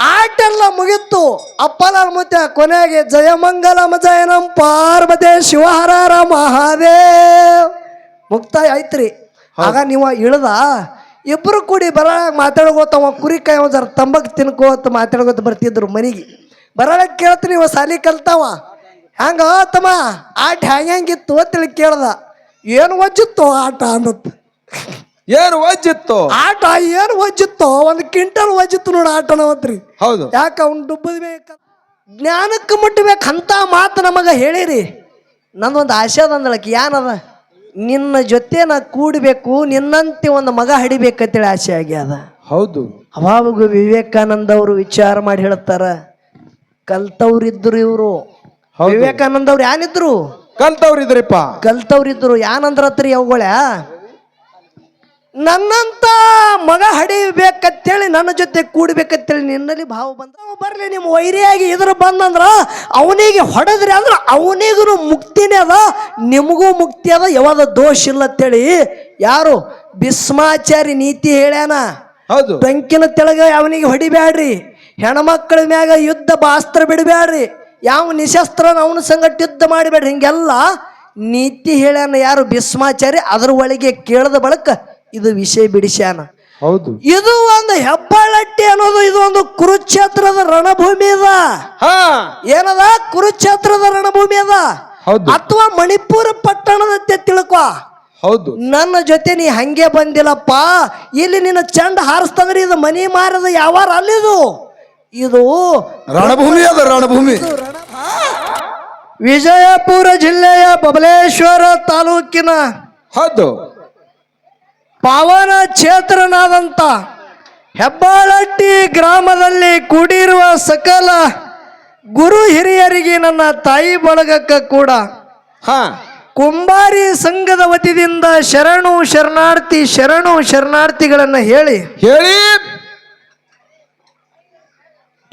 ಆಟ ಎಲ್ಲ ಮುಗಿತ್ತು. ಅಪ್ಪಲ ಮತ್ತೆ ಕೊನೆಗೆ ಜಯಮಂಗಲಂ ಜಯನಂ ಪಾರ್ವತಿ ಶಿವಹರ ಮಹಾದೇವ್. ಮುಕ್ತಾಯ ಆಯ್ತ್ರಿ. ಆಗ ನೀವು ಇಳ್ದ ಇಬ್ರು ಕೂಡಿ ಬರಳಾಗ ಮಾತಾಡ್ಕೋತ ಕುರಿ ಕೈ ಜರ ತಂಬಕ್ ತಿನ್ಕೋತ ಮಾತಾಡ್ಕೋತ ಬರ್ತಿದ್ರು ಮನಿಗೆ. ಬರಳಕ್ಕೆ ಕೇಳ್ತೀನಿ ಇವ ಸಾಲಿ ಕಲ್ತಾವ? ಹಂಗ ತಮ್ಮ ಆಟ ಹೆಂಗಿತ್ತು ಅಂತೇಳಿ ಕೇಳ್ದ. ಏನು ವಜ್ಜಿತ್ತು ಆಟ ಅನ್ನತ್ ಏನು ವಜ್ಜಿತ್ತು? ಆಟ ಏನು ವಜ್ಜಿತ್ತು ಒಂದು ಕ್ವಿಂಟಲ್ ವಜ್ಜಿತ್ತು ನೋಡು ಆಟನವತ್ರಿ ಹೌದು. ಯಾಕ ಅವ್ನು ಡುಬ್ಬದ ಬೇಕು? ಜ್ಞಾನಕ್ಕೆ ಮುಟ್ಟಬೇಕಂತ ಮಾತು ನಮಗ ಹೇಳಿರಿ. ನಂದೊಂದು ಆಸೆ ಅದಂದಳಕ್ಕೆ ಏನದ ನಿನ್ನ ಜೊತೆ ನಾ ಕೂಡಬೇಕು ನಿನ್ನಂತೆ ಒಂದು ಮಗ ಹಡಿಬೇಕಂತೇಳಿ ಆಸೆ ಆಗ್ಯದ ಹೌದು. ಅವಾಗ ವಿವೇಕಾನಂದ ಅವರು ವಿಚಾರ ಮಾಡಿ ಹೇಳ್ತಾರ ಕಲ್ತವ್ರಿದ್ರು ಇವರು. ವಿವೇಕಾನಂದ ಅವ್ರು ಯಾನಿದ್ರು ಕಲ್ತವ್ರಿದ್ರಿಪ್ಪ ಕಲ್ತವ್ರಿದ್ರು ಯಾನಂದ್ರತ್ರಿ ಅವುಗಳ ನನ್ನಂತ ಮಗ ಹಡಿಬೇಕಂತೇಳಿ ನನ್ನ ಜೊತೆ ಕೂಡ್ಬೇಕಂತೇಳಿ ನಿನ್ನಲ್ಲಿ ಭಾವ ಬಂದ. ಅವ ಬರ್ಲಿ ನಿಮ್ಮ ವೈರಿಯಾಗಿ ಇದ್ರ ಬಂದಂದ್ರ ಅವನಿಗೆ ಹೊಡೆದ್ರಿ ಅಂದ್ರೆ ಅವನಿಗೂ ಮುಕ್ತಿನೇ ಅದ ನಿಮಗೂ ಮುಕ್ತಿ ಅದ ಯಾವಾಗ ದೋಷ ಇಲ್ಲ ಅಂತೇಳಿ. ಯಾರು? ಭೀಸ್ಮಾಚಾರಿ ನೀತಿ ಹೇಳ್ಯಾನ? ಹೌದು. ಬೆಂಕಿನ ತೆಳಗ ಅವನಿಗೆ ಹೊಡಿಬ್ಯಾಡ್ರಿ? ಹೆಣ್ಮಕ್ಳ ಮ್ಯಾಗ ಯುದ್ಧ ಬಾಸ್ತ್ರ ಬಿಡಬ್ಯಾಡ್ರಿ? ಯಾವ ನಿಶಸ್ತ್ರನ ಅವನ ಸಂಗಟ ಯುದ್ಧ ಮಾಡಿಬೇಡ್ರಿ ಹಿಂಗೆಲ್ಲ ನೀತಿ ಹೇಳ್ಯಾನ ಯಾರು ಭೀಸ್ಮಾಚಾರಿ ಅದ್ರ ಒಳಗೆ ಕೇಳದ ಬಳಕ ಇದು ವಿಷಯ ಬಿಡಿಸ್ಯಾನ. ಹೌದು. ಇದು ಒಂದು ಹೆಬ್ಬಾಳಟ್ಟಿ ಅನ್ನೋದು ಇದು ಒಂದು ಕುರುಕ್ಷೇತ್ರದ ರಣಭೂಮಿ ಅದ. ಹಾ. ಏನದ? ಕುರುಕ್ಷೇತ್ರದ ರಣಭೂಮಿ ಅದ. ಹೌದು. ಅಥವಾ ಮಣಿಪುರ ಪಟ್ಟಣದಂತೆ ತಿಳ್ಕೊ. ಹೌದು. ನನ್ನ ಜೊತೆ ನೀ ಹಂಗೆ ಬಂದಿಲ್ಲಪ್ಪ. ಇಲ್ಲಿ ನಿನ್ನ ಚಂಡ ಹಾರಿಸ್ತಂದ್ರೆ ಇದು ಮನಿ ಮಾರದ ಯಾವಾರ ಅಲ್ಲಿದು. ಇದು ರಣಭೂಮಿ ಅದ ರಣಭೂಮಿ. ವಿಜಯಪುರ ಜಿಲ್ಲೆಯ ಬಬಲೇಶ್ವರ ತಾಲೂಕಿನ ಹೌದು. ಪಾವನ ಕ್ಷೇತ್ರನಾದಂತ ಹೆಬ್ಬಾಳಟ್ಟಿ ಗ್ರಾಮದಲ್ಲಿ ಕೂಡಿರುವ ಸಕಲ ಗುರು ಹಿರಿಯರಿಗೆ ನನ್ನ ತಾಯಿ ಬಳಗಕ್ಕ ಕೂಡ ಹಾ. ಕುಂಬಾರಿ ಸಂಘದ ವತಿಯಿಂದ ಶರಣು ಶರಣಾರ್ಥಿ ಶರಣು ಶರಣಾರ್ಥಿಗಳನ್ನು ಹೇಳಿ. ಹೇಳಿ.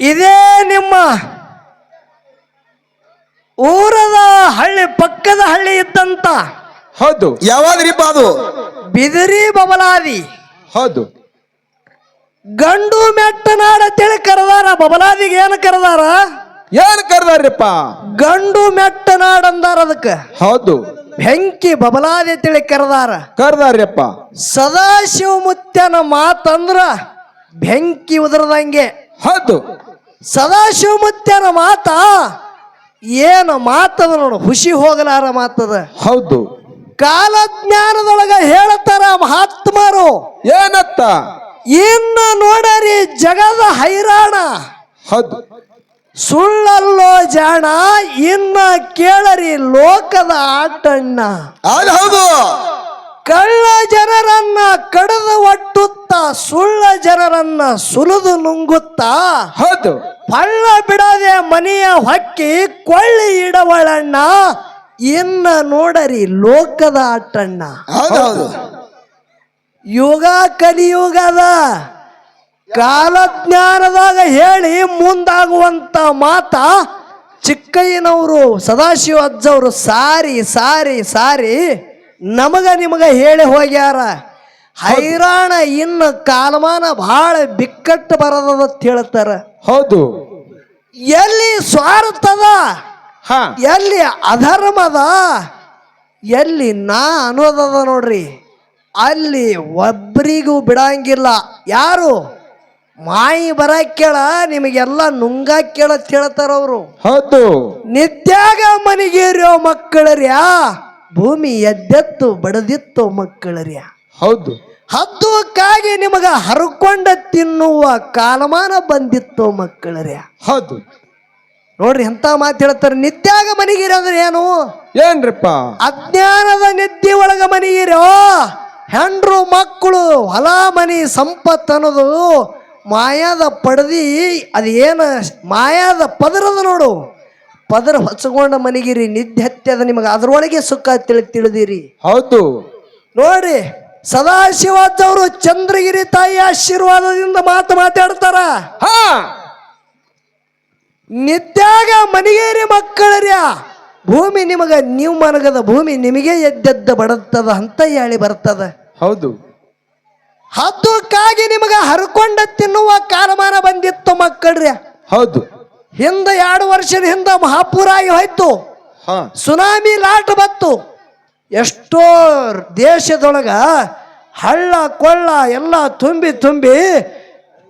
ಇದೇ ನಿಮ್ಮ ಊರದ ಹಳ್ಳಿ ಪಕ್ಕದ ಹಳ್ಳಿ ಇದ್ದಂತ ಹೌದು. ಯಾವಾದ್ರಿಪ್ಪ ಅದು? ಬಿದಿರಿ ಬಬಲಾದಿ. ಹೌದು. ಗಂಡು ಮೆಟ್ಟನಾಡ ತಿಳಿ ಕರೆದಾರ ಬಬಲಾದಿಗೆ ಏನು ಕರೆದಾರ? ಏನ್ ಕರ್ದಾರ್ರಿಪ್ಪ? ಗಂಡು ಮೆಟ್ಟನಾಡ್ ಅಂದಾರ ಅದಕ್ಕೆ. ಹೌದು. ಬೆಂಕಿ ಬಬಲಾದಿ ತಿಳಿ ಕರೆದಾರ. ಕರ್ದಾರ್ಯಪ್ಪ ಸದಾಶಿವ ಮುತ್ಯನ ಮಾತಂದ್ರ ಬೆಂಕಿ ಉದರದಂಗೆ. ಹೌದು. ಸದಾಶಿವ ಮುತ್ಯನ ಮಾತ ಏನು ಮಾತದ ನೋಡು ಹುಸಿ ಹೋಗಲಾರ ಮಾತದ. ಹೌದು. ಕಾಲಜ್ಞಾನದೊಳಗ ಹೇಳ್ತಾರ ಮಹಾತ್ಮರು. ಏನತ್ತ? ಇನ್ನು ನೋಡರಿ ಜಗದ ಹೈರಾಣ. ಹೌದು. ಸುಳ್ಳಲ್ಲೋ ಜಾಣ ಇನ್ನ ಕೇಳರಿ ಲೋಕದ ಆಟಣ್ಣ. ಹೌದು. ಕಳ್ಳ ಜನರನ್ನ ಕಡಿದು ಒಟ್ಟುತ್ತ ಸುಳ್ಳ ಜನರನ್ನ ಸುಲಿದು ನುಂಗುತ್ತಾ ಹೌದು. ಪಳ್ಳ ಬಿಡದೆ ಮನೆಯ ಹೊಕ್ಕಿ ಕೊಳ್ಳಿ ಇಡವಳಣ್ಣ. ಇನ್ನ ನೋಡರಿ ಲೋಕದ ಅಟ್ಟಣ್ಣ. ಹೌದು ಹೌದು. ಯುಗ ಕಲಿಯುಗದ ಕಾಲಜ್ಞಾನದಾಗ ಹೇಳಿ ಮುಂದಾಗುವಂತ ಮಾತ ಚಿಕ್ಕಯ್ಯನವರು ಸದಾಶಿವ ಅಜ್ಜವರು ಸಾರಿ ಸಾರಿ ಸಾರಿ ನಮಗ ನಿಮಗ ಹೇಳಿ ಹೋಗ್ಯಾರ. ಹೈರಾಣ ಇನ್ನು ಕಾಲಮಾನ ಬಹಳ ಬಿಕ್ಕಟ್ಟು ಬರದದ ಹೇಳ್ತಾರ. ಹೌದು. ಎಲ್ಲಿ ಸ್ವಾರ್ಥದ ಎಲ್ಲಿ ಅಧರ್ಮದ? ಎಲ್ಲಿ ನಾ ಅನ್ನೋದದ ನೋಡ್ರಿ. ಅಲ್ಲಿ ಒಬ್ರಿಗೂ ಬಿಡಂಗಿಲ್ಲ. ಯಾರು? ಮಾಯಿ ಬರಕ್ ಕೇಳ ನಿಮಗೆಲ್ಲ ನುಂಗ ಕೇಳ ಹೇಳ್ತಾರ ಅವರು. ಹೌದು. ನಿತ್ಯಾಗ ಮನೆಗೇರಿಯೋ ಮಕ್ಕಳರ್ಯಾ? ಭೂಮಿ ಎದ್ದೆತ್ತು ಬಡದಿತ್ತು ಮಕ್ಕಳರ್ಯಾ? ಹೌದು. ಹದ್ದುಕ್ಕಾಗಿ ನಿಮಗ ಹರ್ಕೊಂಡ ತಿನ್ನುವ ಕಾಲಮಾನ ಬಂದಿತ್ತು ಮಕ್ಕಳರ್ಯಾ? ಹೌದು. ನೋಡ್ರಿ ಎಂತ ಮಾತು ಹೇಳ್ತಾರೆ ನಿತ್ಯಾಗ ಮನಿಗಿರಿ ಅಂದ್ರೆ ಏನು? ಏನ್ರಿಪ್ಪ? ಅಜ್ಞಾನದ ನಿತ್ಯ ಒಳಗ ಮನಿಗಿರೋ? ಹೆಂಡ್ರು ಮಕ್ಕಳು ಹೊಲ ಮನಿ ಸಂಪತ್ತು ಅನ್ನೋದು ಮಾಯಾದ ಪಡದಿ ಅದು ಏನು ಮಾಯಾದ ಪದರದ ನೋಡು. ಪದರ ಹೊಚ್ಕೊಂಡ ಮನಿಗಿರಿ ನಿದ್ದೆ ಹತ್ಯದ ನಿಮಗೆ ಅದ್ರೊಳಗೆ ಸುಖ ತಿಳಿ ತಿಳಿದಿರಿ. ಹೌದು. ನೋಡ್ರಿ ಸದಾಶಿವಾಜವರು ಚಂದ್ರಗಿರಿ ತಾಯಿ ಆಶೀರ್ವಾದದಿಂದ ಮಾತು ಮಾತಾಡ್ತಾರ. ಹಾ. ನಿತ್ಯಾಗ ಮನಿಗೇರಿ ಮಕ್ಕಳರ್ಯ ಭೂಮಿ ನಿಮಗ ನೀವು ಮನಗದ ಭೂಮಿ ನಿಮಗೆ ಎದ್ದೆದ್ದ ಬಡತ್ತದ ಅಂತ ಹೇಳಿ ಬರ್ತದ. ಹೌದು. ಹದ್ದುಕ್ಕಾಗಿ ನಿಮಗ ಹರ್ಕೊಂಡ ತಿನ್ನುವ ಕಾಲಮಾನ ಬಂದಿತ್ತು ಮಕ್ಕಳ್ರಿ ಹೌದು. ಹಿಂದ ಎರಡು ವರ್ಷದ ಹಿಂದ ಮಹಾಪುರ ಆಗಿ ಹೋಯ್ತು ಸುನಾಮಿ ಲಾಟ್ ಬತ್ತು ಎಷ್ಟೋ ದೇಶದೊಳಗ ಹಳ್ಳ ಕೊಳ್ಳ ಎಲ್ಲ ತುಂಬಿ ತುಂಬಿ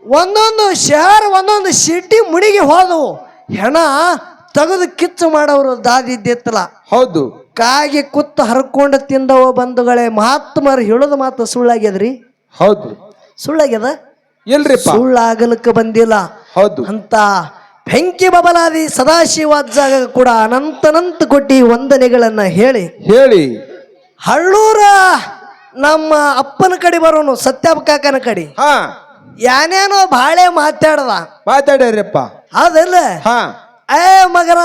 ಒಂದೊಂದು ಶಹರ್ ಒಂದೊಂದು ಸಿಟಿ ಮುಣಿಗಿ ಹೋದವು. ಹೆಣ ತೆಗೆದು ಕಿಚ್ಚು ಮಾಡೋರು ದಾದಿದ್ದಿತ್ತಲ್ಲ ಹೌದು. ಕಾಗಿ ಕುತ್ತು ಹರ್ಕೊಂಡು ತಿಂದವ ಬಂಧುಗಳೇ ಮಹಾತ್ಮರು ಹೇಳೋದು ಮಾತು ಸುಳ್ಳಾಗ್ಯದ್ರಿ? ಹೌದು. ಸುಳ್ಳಾಗ್ಯದ? ಇಲ್ರಿಪ್ಪ. ಸುಳ್ಳಾಗಲಿಕ್ಕೆ ಬಂದಿಲ್ಲ. ಹೌದು. ಅಂತ ಬೆಂಕಿ ಬಬಲಾದಿ ಸದಾಶಿವಾಜಾಗ ಕೂಡ ಅನಂತನಂತ ಕೊಟ್ಟಿ ವಂದನೆಗಳನ್ನ ಹೇಳಿ. ಹೇಳಿ. ಹಳ್ಳೂರ ನಮ್ಮ ಅಪ್ಪನ ಕಡೆ ಬರೋನು ಸತ್ಯಪ್ಪ ಕಾಕನ ಕಡೆ. ಹಾ. ಯಾನೇನೋ ಬಾಳೆ ಮಾತಾಡ್ದ. ಮಾತಾಡ್ಯಾರಪ್ಪ. ಅದಲ್ಲ ಹಾ. ಏ ಮಗನ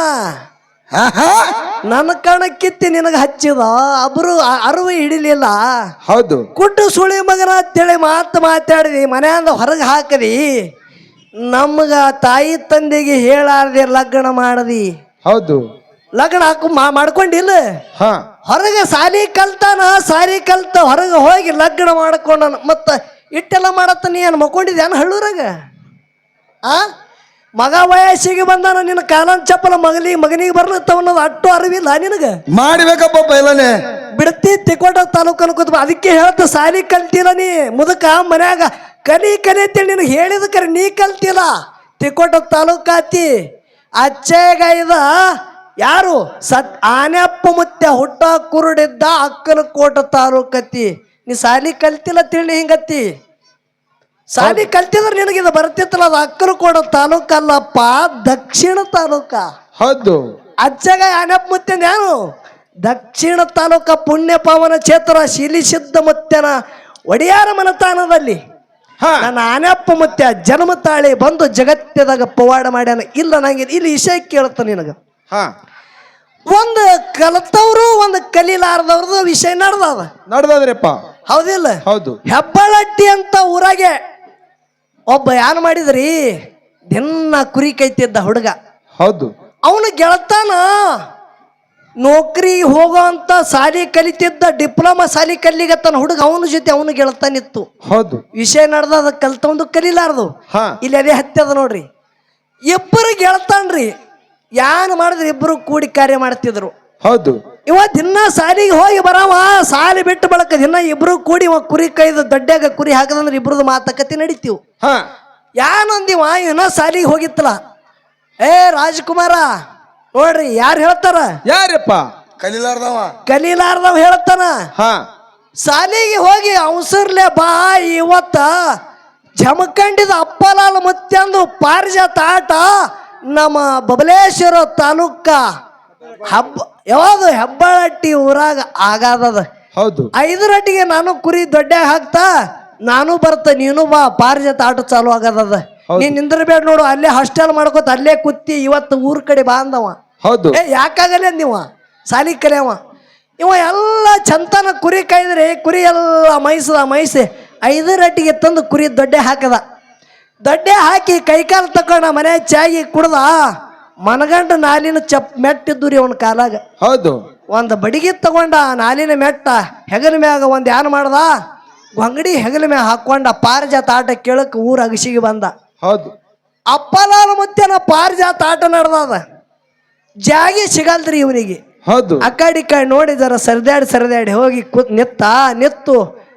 ಹಾ, ಕಣ ನನ್ನ ಕಣಕ್ಕಿತ್ತಿ ನಿನಗೆ ಹಚ್ಚಿದ ಅಬ್ರು ಅರಿವು ಹಿಡಿಲಿಲ್ಲ. ಹೌದು. ಕುಟ್ಟು ಸುಳಿ ಮಗನ ಅಂತೇಳಿ ಮಾತು ಮಾತಾಡಿದಿ ಮನೆಯಿಂದ ಹೊರಗೆ ಹಾಕದಿ. ನಮ್ಗ ತಾಯಿ ತಂದೆಗೆ ಹೇಳಾರ್ದೆ ಲಗ್ನ ಮಾಡದಿ. ಹೌದು. ಲಗ್ನ ಹಾಕು ಮಾ- ಮಾಡ್ಕೊಂಡಿಲ್ಲ? ಹಾ. ಹೊರಗೆ ಸಾಲಿ ಕಲ್ತಾನ ಸಾಲಿ ಕಲ್ತ ಹೊರಗೆ ಹೋಗಿ ಲಗ್ನ ಮಾಡ್ಕೊಂಡನ ಮತ್ತ ಇಟ್ಟೆಲ್ಲ ಮಾಡತ್ತ ನೀ ಏನು ಮಕ್ಕೊಂಡಿದ್ದೇನು ಹಳ್ಳೂರಾಗ? ಆ? ಮಗ ವಯಸ್ಸಿಗೆ ಬಂದಾನ ನಿನ್ನ ಕಾಲನ್ ಚಪ್ಪಲ ಮಗಲಿ ಮಗನಿಗೆ ಬರ್ಲತ್ತವ ಅನ್ನೋದು ಅಟ್ಟು ಅರಿವಿಲ್ಲ ನಿನಗೆ? ಮಾಡ್ಬೇಕಪ್ಪ ಪೈಲನೆ. ಬಿಡತಿ ತಿಕೋಟ ತಾಲೂಕು ಅನ್ಕೋತ ಅದಕ್ಕೆ ಹೇಳ್ತ ಸಾಲಿ ಕಲ್ತಿಲ್ಲ ನೀ ಮುದಕ ಮನ್ಯಾಗ. ಕಲಿ ಕಲಿ ಅಂತೇಳಿ ನಿನಗೆ ಹೇಳಿದ ಕರೆ ನೀ ಕಲ್ತಿಲ್ಲ. ತಿಕೋಟ ತಾಲೂಕಾತಿ ಇದ ಯಾರು? ಸತ್ ಆನೆಪ್ಪ ಮುತ್ತೆ ಹುಟ್ಟ ಕುರುಡಿದ್ದ ಅಕ್ಕನ ಕೋಟ ತಾಲೂಕತಿ ನೀ ಸಾಲಿ ಕಲ್ತಿಲ್ಲ ತಿಳಿ ಹಿಂಗತ್ತಿ? ಸಾಲಿ ಕಲ್ತಿದ್ರೆ ನಿನಗಿದು ಬರ್ತಿತ್ತಲ್ಲ ಅದು ಅಕ್ಕನ ತಾಲೂಕ ತಾಲೂಕಲ್ಲಪ್ಪ ದಕ್ಷಿಣ ತಾಲೂಕ. ಹೌದು. ಅಜ್ಜಗ ಯಾನಪ್ಪ ಮುತ್ತೆ ಯಾರು? ದಕ್ಷಿಣ ತಾಲೂಕ ಪುಣ್ಯ ಪಾವನ ಕ್ಷೇತ್ರ ಶಿಲಿಸಿದ್ದ ಮುತ್ಯನ ಒಡಿಯಾರ ಮನತಾನದಲ್ಲಿ. ಹಾ. ನನ್ನ ಆನೆಪ್ಪ ಮುತ್ಯ ಜನ್ಮ ತಾಳಿ ಬಂದು ಜಗತ್ತದಾಗ ಪವಾಡ ಮಾಡ್ಯಾನ. ಇಲ್ಲ ನಂಗೆ ಇಲ್ಲಿ ವಿಷಯ ಕೇಳುತ್ತ ನಿನಗ. ಹಾ. ಒಂದು ಕಲಿತವ್ರು ಒಂದು ಕಲೀಲಾರ್ದವ್ರದ್ದು ವಿಷಯ ನಡ್ದದ. ನಡ್ದದ್ರಿಪ್ಪ. ಹೌದಿಲ್ಲ? ಹೌದು. ಹೆಬ್ಬಳಟ್ಟಿ ಅಂತ ಊರಾಗೆ ಒಬ್ಬ ಏನ್ ಮಾಡಿದ್ರಿ? ದಿನ ಕುರಿ ಕೈತಿದ್ದ ಹುಡುಗ. ಹೌದು. ಅವನು ಗೆಳತಾನ? ನೌಕರಿ ಹೋಗೋಂತ ಸಾಲಿ ಕಲಿತಿದ್ದ ಡಿಪ್ಲೊಮಾ ಸಾಲಿ ಕಲಿಗತ್ತಾನ ಹುಡುಗ ಅವನ ಜೊತೆ ಅವನು ಗೆಳತಾನಿತ್ತು. ಹೌದು. ವಿಷಯ ನಡೆದ ಅದ ಕಲ್ತವಂದು ಕಲಿಲಾರ್ದು. ಹಾ. ಇಲ್ಲಿ ಅದೇ ಹತ್ಯದ ನೋಡ್ರಿ. ಇಬ್ಬರು ಗೆಳತಾನ್ರಿ. ಯಾನ್ ಮಾಡಿದ್ರಿ ಇಬ್ಬರು ಕೂಡಿ ಕಾರ್ಯ ಮಾಡ್ತಿದ್ರು. ಹೌದು. ಇವ ದಿನ ಸಾಲಿಗೆ ಹೋಗಿ ಬರವ ಸಾಲಿ ಬಿಟ್ಟು ಬಳಕ ದಿನ ಇಬ್ರು ಕೂಡಿ ಇವ ಕುರಿ ಕೈದು ದೊಡ್ಡಾಗ ಕುರಿ ಹಾಕದಂದ್ರೆ ಇಬ್ರದ್ದು ಮಾತುಕತೆ ನಡೀತೀವ್. ಹ. ಯಾನೊಂದಿವ ಇವನ ಸಾಲಿಗೆ ಹೋಗಿತ್ತಲ್ಲ ಏ ರಾಜ್ಕುಮಾರ ನೋಡ್ರಿ ಯಾರು ಹೇಳ್ತಾರ? ಯಾರಪ್ಪ? ಕಲೀಲಾರ್ದವ. ಕಲೀಲಾರ್ದವ್ ಹೇಳ್ತಾನ. ಹ. ಸಾಲಿಗೆ ಹೋಗಿ ಅವಸರ್ಲೆ ಬಾ ಇವತ್ತ ಜಮಖಂಡಿದ ಅಪ್ಪಲಾಲ್ ಮುತ್ಯಂದು ಪಾರಿಜಾತ ಆಟ ನಮ್ಮ ಬಬಲೇಶ್ವರ ತಾಲೂಕ ಹಬ್ಬ ಯಾವುದು ಹೆಬ್ಬಳಟ್ಟಿ ಊರಾಗ ಆಗಾದದ? ಹೌದು. ಐದರಟ್ಟಿಗೆ ನಾನು ಕುರಿ ದೊಡ್ಡ ಹಾಕ್ತಾ ನಾನು ಬರ್ತ ನೀನು ಬಾ ಪಾರಿಜಾತ ಆಟ ಚಾಲು ಆಗದದ. ನೀನ್ ನಿಂದ್ರಬೇಡ ನೋಡು ಅಲ್ಲೇ ಹಾಸ್ಟೆಲ್ ಮಾಡ್ಕೋತ ಅಲ್ಲೇ ಕುತ್ತಿ ಇವತ್ತು ಊರ್ ಕಡೆ ಬಾ ಅಂದವ. ಹೌದು. ಏ ಯಾಕಾಗಲ್ಲ ನೀವ ಸಾಲಿ ಕಲಿಯವ? ಇವ ಎಲ್ಲ ಚಂತನ ಕುರಿ ಕಾಯ್ದ್ರೆ ಕುರಿ ಎಲ್ಲ ಮೈಸದ ಮೈಸಿ ಐದರಟ್ಟಿಗೆ ತಂದು ಕುರಿ ದೊಡ್ಡೆ ಹಾಕದ. ದೊಡ್ಡೆ ಹಾಕಿ ಕೈಕಾಲು ತಕೊಂಡ ಮನೆ ಚಾಗಿ ಕುಡ್ದ ಮನಗಂಡ ನಾಲಿನ ಚಪ್ ಮೆಟ್ಟಿದ್ದು ರೀ ಅವನ ಕಾಲಾಗ. ಹೌದು. ಒಂದು ಬಡಿಗೆ ತಗೊಂಡ ಆ ನಾಲಿನ ಮೆಟ್ಟ ಹೆಗಲ ಮ್ಯಾಗ ಒಂದು ಏನ್ ಮಾಡ್ದ? ಗೊಂಗಡಿ ಹೆಗಲ ಮ್ಯಾಗ ಹಾಕೊಂಡ ಪಾರಿಜಾತ ಆಟ ಕೇಳಕ್ ಊರ ಅಗಸಿಗೆ ಬಂದ. ಹೌದು. ಅಪ್ಪಲಾಲ ಮುತ್ಯನ ಪಾರಿಜಾತ ಆಟ ನಡ್ದದ. ಜಾಗಿ ಸಿಗಲ್ದ್ರಿ ಇವನಿಗೆ ಹೌದು. ಆ ಕಡೆ ಈ ಕಡೆ ನೋಡಿ ಜರ ಸರಿದಾಡಿ ಸರಿದಾಡಿ ಹೋಗಿ ಕೂತ್ ನಿತ್ತ ನಿತ್ತು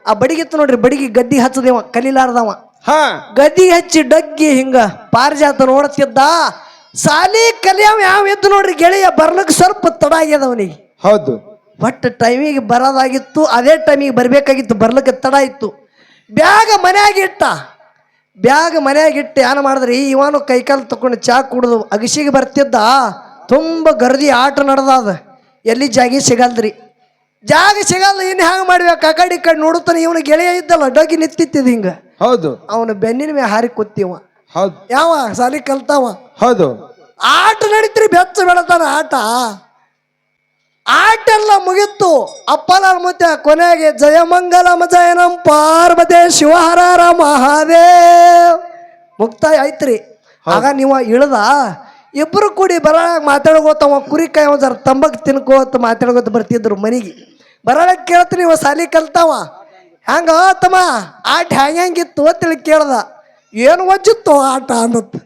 ಆ ಬಡಿಗಿತ್ತು ನೋಡ್ರಿ ಬಡಿಗೆ ಗದ್ದಿ ಹಚ್ಚದೇವ ಕಲಿಲಾರ್ದವ. ಹಾ. ಗದ್ದಿ ಹಚ್ಚಿ ಡಗ್ಗಿ ಹಿಂಗ ಪಾರಿಜಾತ ನೋಡ್ತಿದ್ದ. ಸಾಲಿ ಕಲ್ಯಾವ ಯಾವ ಇದ್ದು ನೋಡ್ರಿ ಗೆಳೆಯ ಬರ್ಲಿಕ್ಕೆ ಸ್ವಲ್ಪ ತಡ ಆಗ್ಯದ ಅವನಿಗೆ. ಹೌದು. ಬಟ್ ಟೈಮಿಗೆ ಬರೋದಾಗಿತ್ತು ಅದೇ ಟೈಮಿಗೆ ಬರಬೇಕಾಗಿತ್ತು ಬರ್ಲಿಕ್ಕೆ ತಡ ಇತ್ತು. ಬ್ಯಾಗ ಮನ್ಯಾಗ ಇಟ್ಟ. ಬ್ಯಾಗ್ ಮನ್ಯಾಗ ಇಟ್ಟು ಏನು ಮಾಡಿದ್ರಿ? ಇವನು ಕೈಕಾಲು ತಕೊಂಡು ಚಾ ಕುಡ್ದು ಅಗಸಿಗೆ ಬರ್ತಿದ್ದ. ತುಂಬ ಗರ್ದಿ ಆಟ ನಡೆದಾದ. ಎಲ್ಲಿ ಜಾಗಿ ಸಿಗಲ್ದ್ರಿ? ಜಾಗ ಸಿಗಲ್ಲ ಇನ್ನು ಹ್ಯಾಂಗ ಮಾಡ್ಬೇಕು? ಆ ಕಡೆ ಈ ಕಡೆ ನೋಡುತ್ತಾನೆ ಇವನು ಗೆಳೆಯ ಇದ್ದಲ್ಲ ಡಗ್ಗಿ ನಿಂತಿತ್ತಿದ್ ಹಿಂಗ. ಹೌದು. ಅವನು ಬೆನ್ನಿನ ಮೇಲೆ ಹಾರಿ ಕೂತಿವ. ಹೌದು. ಯಾವ ಸಾಲಿ ಕಲ್ತಾವ? ಹೌದು. ಆಟ ನಡೀತ್ರಿ ಬೆಚ್ಚ ಬೆಳತಾನ ಆಟ. ಆಟ ಎಲ್ಲ ಮುಗಿತ್ತು ಅಪ್ಪಲ ಮುತ್ಯ ಕೊನೆಗೆ ಜಯಮಂಗಲಂ ಜಯನಂ ಪಾರ್ವತಿ ಶಿವಹರಾರ ಮಹಾದೇವ್. ಮುಕ್ತಾಯ ಐತ್ರಿ ಆಗ ನೀವು ಇಳ್ದ ಇಬ್ಬರು ಕೂಡಿ ಬರ ಅವ ಕುರಿ ಕೈ ಜರ ತಂಬಕ್ ತಿನ್ಕೋತ ಮಾತಾಡ್ಕೋತ ಬರ್ತಿದ್ರು ಮನೆಗೆ. ಬರಳಕ್ಕೆ ಕೇಳ್ತೀನಿ ಇವ ಸಾಲಿ ಕಲ್ತಾವ. ಹ್ಯಾಂಗ ತಮ್ಮ ಆಟ ಹೆಂಗ್ ಹೆಂಗಿತ್ತು ಅಂತೇಳಿ ಕೇಳ್ದ. ಏನು ವಜ್ಜಿತ್ತು ಆಟ ಅನ್ನತ್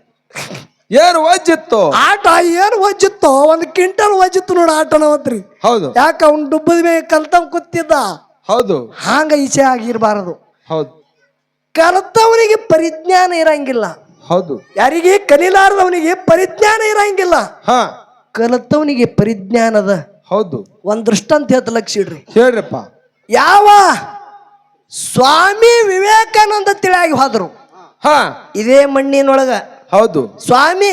ಏನು ವಜ್ಜಿತ್ತು? ಆಟ ಏನು ವಜ್ಜಿತ್ತು ಒಂದು ಕ್ವಿಂಟಲ್ ವಜ್ಜಿತ್ತು ನೋಡ ಆಟ ನಾವತ್ರಿ. ಹೌದು. ಯಾಕ ಅವ್ನು ಡುಬ್ಬದ ಮೇಲೆ ಕಲ್ತವ್ ಕೂತಿದ್ದ? ಹೌದು. ಹಾಂಗ ಈಚೆ ಆಗಿರಬಾರದು. ಹೌದು. ಕಲ್ತವನಿಗೆ ಪರಿಜ್ಞಾನ ಇರಂಗಿಲ್ಲ. ಹೌದು. ಯಾರಿಗೆ ಕಲಿಲಾರದವನಿಗೆ ಪರಿಜ್ಞಾನ ಇರಂಗಿಲ್ಲ. ಹ. ಕಲಿತವನಿಗೆ ಪರಿಜ್ಞಾನದ ಹೌದು. ಒಂದ್ ದೃಷ್ಟಾಂತ ಹೇಳ್ತ ಲಕ್ಷ ಇಡ್ರಿ. ಹೇಳ್ರಪ್ಪ. ಯಾವ ಸ್ವಾಮಿ ವಿವೇಕಾನಂದ ತಿಳಿಯಾಗಿ ಹೋದ್ರು. ಹ. ಇದೇ ಮಣ್ಣಿನೊಳಗ. ಹೌದು. ಸ್ವಾಮಿ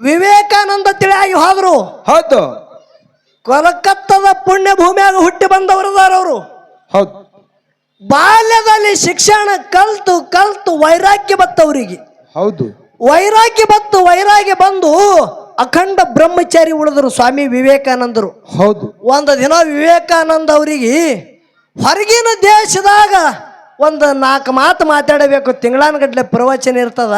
ವಿವೇಕಾನಂದ ತಿಳಿಯಾಗಿ ಹೋದ್ರು. ಹೌದು. ಕೊಲಕತ್ತದ ಪುಣ್ಯ ಭೂಮಿಯಾಗ ಹುಟ್ಟಿ ಬಂದವರದಾರ ಅವರು. ಹೌದು. ಬಾಲ್ಯದಲ್ಲಿ ಶಿಕ್ಷಣ ಕಲ್ತು ಕಲ್ತು ವೈರಾಗ್ಯ ಬತ್ತವರಿಗೆ. ಹೌದು. ವೈರಾಗ್ಯ ಬತ್ತು ವೈರಾಗ್ಯ ಬಂದು ಅಖಂಡ ಬ್ರಹ್ಮಚಾರಿ ಉಳಿದ್ರು ಸ್ವಾಮಿ ವಿವೇಕಾನಂದರು. ಹೌದು. ಒಂದು ದಿನ ವಿವೇಕಾನಂದ ಅವರಿಗೆ ಹೊರಗಿನ ದೇಶದಾಗ ಒಂದು ನಾಲ್ಕು ಮಾತು ಮಾತಾಡಬೇಕು. ತಿಂಗಳಾನಗಟ್ಲೆ ಪ್ರವಚನ ಇರ್ತದ.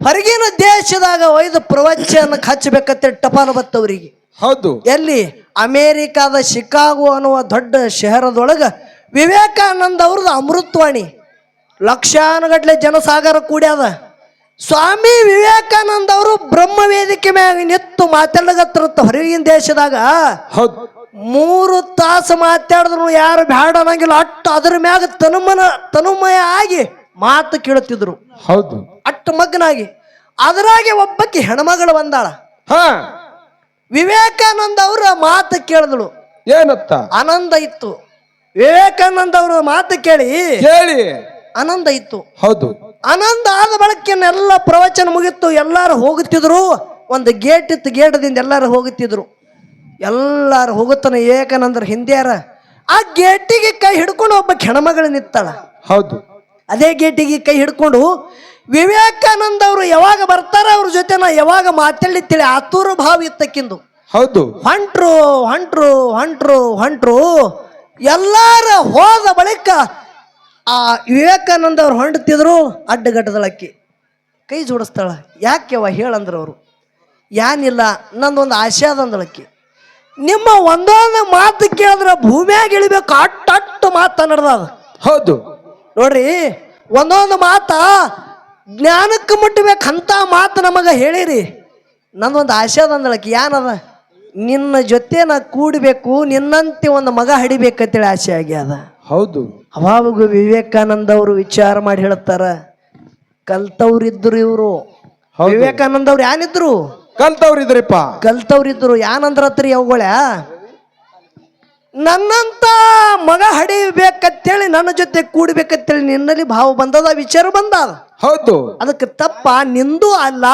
ಹೊರಗಿನ ದೇಶದಾಗ ಒಯ್ದು ಪ್ರವಚನಕ್ಕೆ ಹಚ್ಚಬೇಕಂತ ಟಪಾಲು ಬತ್ತವರಿಗೆ ಹೌದು. ಎಲ್ಲಿ? ಅಮೇರಿಕಾದ ಶಿಕಾಗೋ ಅನ್ನುವ ದೊಡ್ಡ ಶಹರದೊಳಗ ವಿವೇಕಾನಂದ ಅವ್ರದ್ದು ಅಮೃತವಾಣಿ. ಲಕ್ಷಾನುಗಟ್ಲೆ ಜನಸಾಗರ ಕೂಡ್ಯಾದ. ಸ್ವಾಮಿ ವಿವೇಕಾನಂದ ಅವರು ಬ್ರಹ್ಮ ವೇದಿಕೆ ಮ್ಯಾಗ ನಿತ್ತು ಮಾತಾಡಗತ್ತಿರುತ್ತ ಹೊರಗಿನ ದೇಶದಾಗ. ಹೌದು. ಮೂರು ತಾಸು ಮಾತಾಡಿದ್ರು ಯಾರು ಬ್ಯಾಡ ಅನ್ನಂಗಿಲ್ಲ. ಅಟ್ಟು ಅದ್ರ ಮ್ಯಾಗ ತನುಮನ ತನುಮಯ ಆಗಿ ಮಾತು ಕೇಳುತ್ತಿದ್ರು. ಹೌದು. ಅಟ್ಟು ಮಗ್ನಾಗಿ ಅದರಾಗೆ ಒಬ್ಬಕ್ಕೆ ಹೆಣ್ಮಗಳು ಬಂದಾಳ. ಹಾ. ವಿವೇಕಾನಂದ ಅವರ ಮಾತು ಕೇಳಿದಳು. ಏನತ್ತ? ಆನಂದ ಇತ್ತು. ವಿವೇಕಾನಂದ ಅವರ ಮಾತು ಕೇಳಿ ಕೇಳಿ. ಆನಂದ ಇತ್ತು. ಹೌದು. ಆನಂದ ಆದ ಬಳಕೆನೆಲ್ಲ ಪ್ರವಚನ ಮುಗಿತ್ತು ಎಲ್ಲಾರು ಹೋಗುತ್ತಿದ್ರು. ಒಂದು ಗೇಟ್ ಇತ್ತು ಗೇಟದಿಂದ ಎಲ್ಲಾರು ಹೋಗುತ್ತಿದ್ರು. ಎಲ್ಲಾರು ಹೋಗುತ್ತಾನೆ ವಿವೇಕಾನಂದರ ಹಿಂದ್ಯಾರ ಆ ಗೇಟಿಗೆ ಕೈ ಹಿಡ್ಕೊಂಡು ಒಬ್ಬ ಹೆಣ್ಮಗಳು ನಿತ್ತಾಳ ಹೌದು. ಅದೇ ಗೇಟಿಗೆ ಕೈ ಹಿಡ್ಕೊಂಡು ವಿವೇಕಾನಂದ ಅವರು ಯಾವಾಗ ಬರ್ತಾರ ಅವ್ರ ಜೊತೆ ನಾ ಯಾವಾಗ ಮಾತಾಡ್ಲಿತ್ತೇಳಿ ಆತುರ ಭಾವ ಇತ್ತಕ್ಕಿಂದು. ಹೌದು. ಹೊಂಟ್ರು ಹೊಂಟ್ರು ಹೊಂಟ್ರು ಹೊಂಟ್ರು ಎಲ್ಲಾರ ಹೋದ ಬಳಿಕ ಆ ವಿವೇಕಾನಂದ ಅವ್ರು ಹೊಂಡ್ತಿದ್ರು ಅಡ್ಡಗಡ್ಡದಳಕ್ಕಿ ಕೈ ಜೋಡಿಸ್ತಾಳ. ಯಾಕೆವ ಹೇಳಂದ್ರ ಅವರು? ಏನಿಲ್ಲ ನಂದೊಂದು ಆಸೆ ಅದಂದಳಕ್ಕಿ ನಿಮ್ಮ ಒಂದೊಂದು ಮಾತು ಕೇಳಿದ್ರೆ ಭೂಮಿಯಾಗ ಇಳಿಬೇಕು ಅಟ್ಟು ಅಟ್ಟು ಅದು ಹೌದು. ನೋಡ್ರಿ ಒಂದೊಂದು ಮಾತ ಜ್ಞಾನಕ್ಕೆ ಮುಟ್ಟಬೇಕು ಅಂತ ಮಾತು ನಮಗೆ ಹೇಳಿರಿ. ನಂದೊಂದು ಆಸೆ ಅದಂದಳಕ್ಕೆ ಏನದ ನಿನ್ನ ಜೊತೆ ನಾ ಕೂಡಬೇಕು ನಿನ್ನಂತೆ ಒಂದು ಮಗ ಹಡಿಬೇಕಂತೇಳಿ ಆಸೆ ಆಗ್ಯದ. ಹೌದು. ಅವಾಗೂ ವಿವೇಕಾನಂದ ಅವರು ವಿಚಾರ ಮಾಡಿ ಹೇಳ್ತಾರ ಕಲ್ತವ್ರಿದ್ರು ಇವರು. ವಿವೇಕಾನಂದ ಅವ್ರು ಯಾನಿದ್ರು? ಕಲ್ತವ್ರಿದ್ರಿಪ್ಪ ಕಲ್ತವ್ರಿದ್ರು ಯಾನಂದ್ರತ್ರಿ ಅವುಗಳ? ನನ್ನಂತ ಮಗ ಹಡಿಬೇಕಂತೇಳಿ ನನ್ನ ಜೊತೆ ಕೂಡ್ಬೇಕಂತೇಳಿ ನಿನ್ನಲ್ಲಿ ಭಾವ ಬಂದದ ವಿಚಾರ ಬಂದದ. ಹೌದು. ಅದಕ್ಕೆ ತಪ್ಪ ನಿಂದು ಅಲ್ಲ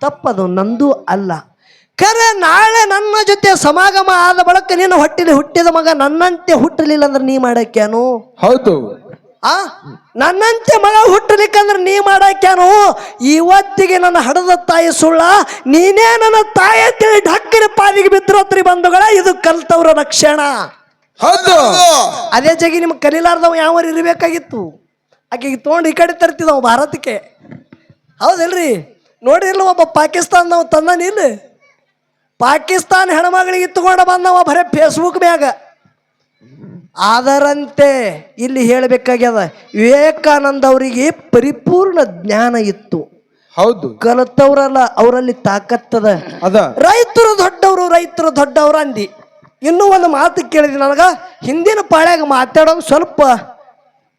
ತಪ್ಪದು ನಂದು ಅಲ್ಲ. ಕರೆ ನಾಳೆ ನನ್ನ ಜೊತೆ ಸಮಾಗಮ ಆದ ಬಳಿಕ ನೀನು ಹೊಟ್ಟಿಲಿ ಹುಟ್ಟಿದ ಮಗ ನನ್ನಂತೆ ಹುಟ್ಟಲಿಲ್ಲ ಅಂದ್ರೆ ನೀ ಮಾಡಕ್ಯಾನು? ಹೌದು. ಆ? ನನ್ನಂತೆ ಮಗ ಹುಟ್ಟಲಿಕ್ಕಂದ್ರೆ ನೀ ಮಾಡಕ್ಯಾನು? ಇವತ್ತಿಗೆ ನನ್ನ ಹಡದ ತಾಯಿ ಸುಳ್ಳ ನೀನೇ ನನ್ನ ತಾಯಿ ಅಂತೇಳಿ ಢಕ್ಕಿನ ಪಾದಿಗೆ ಬಿದ್ದಿರೋತ್ರಿ ಬಂಧುಗಳ ಇದು ಕಲ್ತವ್ರ ರಕ್ಷಣಾ. ಹೌದು. ಅದೇ ಜಗಿ ನಿಮ್ಗೆ ಕಲೀಲಾರ್ದವ್ ಯಾವ ಇರಬೇಕಾಗಿತ್ತು? ಆಕೆಗೆ ತೊಗೊಂಡು ಈ ಕಡೆ ತರ್ತಿದ್ದವ ಭಾರತಕ್ಕೆ. ಹೌದಲ್ರಿ ನೋಡಿರಲ್ಲ ಒಬ್ಬ ಪಾಕಿಸ್ತಾನದವ ತಂದಾನಿಲ್ಲ ಪಾಕಿಸ್ತಾನ ಹೆಣ್ಮಗಳಿಗೆ ತಗೊಂಡು ಬಂದವ ಬರೇ ಫೇಸ್ಬುಕ್ ಮ್ಯಾಗ. ಅದರಂತೆ ಇಲ್ಲಿ ಹೇಳಬೇಕಾಗ್ಯದ ವಿವೇಕಾನಂದ ಅವರಿಗೆ ಪರಿಪೂರ್ಣ ಜ್ಞಾನ ಇತ್ತು. ಹೌದು. ಕಲಿತವ್ರಲ್ಲ ಅವರಲ್ಲಿ ತಾಕತ್ತದ. ಅದ. ರೈತರು ದೊಡ್ಡವರು ರೈತರು ದೊಡ್ಡವರು ಅಂದಿ. ಇನ್ನೂ ಒಂದು ಮಾತು ಕೇಳಿದ್ವಿ ನನಗ ಹಿಂದಿನ ಪಾಳ್ಯಾಗ ಮಾತಾಡೋದು ಸ್ವಲ್ಪ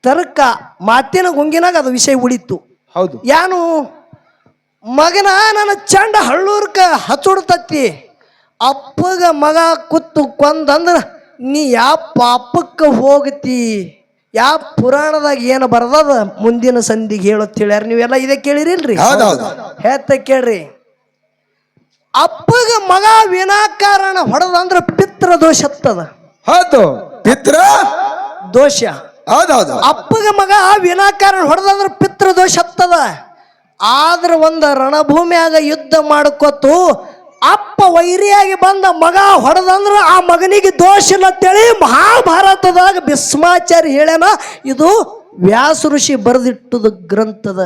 ತರ್ಕ ಮಾತಿನ ಗುಂಗಿನಾಗ ಅದು ವಿಷಯ ಉಳಿತು. ಹೌದು. ಯಾನು ಮಗನ ನನ್ನ ಚಂಡ ಹಳ್ಳೂರ್ಕ ಹಚ್ಚುಡ್ತತ್ತಿ ಅಪ್ಪಗ ಮಗ ಕುತ್ತು ಕೊಂದಂದ್ರ ನೀ ಯಾ ಪಾಪಕ್ಕೆ ಹೋಗ್ತಿ. ಯಾ ಪುರಾಣದಾಗ ಏನು ಬರ್ದದ ಮುಂದಿನ ಸಂಧಿಗೆ ಹೇಳುತ್ತೇಳ್ಯಾರ ನೀವೆಲ್ಲ ಇದೇ ಕೇಳಿರಿಲ್ರಿ? ಹೌದು. ಹೇಳ್ತ ಕೇಳ್ರಿ. ಅಪ್ಪಗ ಮಗ ವಿನಾಕಾರಣ ಹೊಡೆದಂದ್ರ ಪಿತ್ರ ದೋಷ ಹತ್ತದ. ಹೌದು. ಪಿತ್ರ ದೋಷ. ಹೌದೌದು. ಅಪ್ಪಗ ಮಗ ವಿನಾಕಾರ ಹೊಡೆದಂದ್ರೆ ಪಿತೃ ದೋಷ ಹತ್ತದ. ಆದ್ರ ಒಂದ ರಣಭೂಮಿಯಾಗ ಯುದ್ಧ ಮಾಡ್ಕೊತು ಅಪ್ಪ ವೈರಿಯಾಗಿ ಬಂದ ಮಗ ಹೊಡೆದಂದ್ರ ಆ ಮಗನಿಗೆ ದೋಷ ಇಲ್ಲ ಅಂತೇಳಿ ಮಹಾಭಾರತದಾಗ ಭೀಸ್ಮಾಚಾರ್ಯ ಹೇಳ್ಯಾನ ಇದು ವ್ಯಾಸ ಋಷಿ ಬರೆದಿಟ್ಟದ ಗ್ರಂಥದ.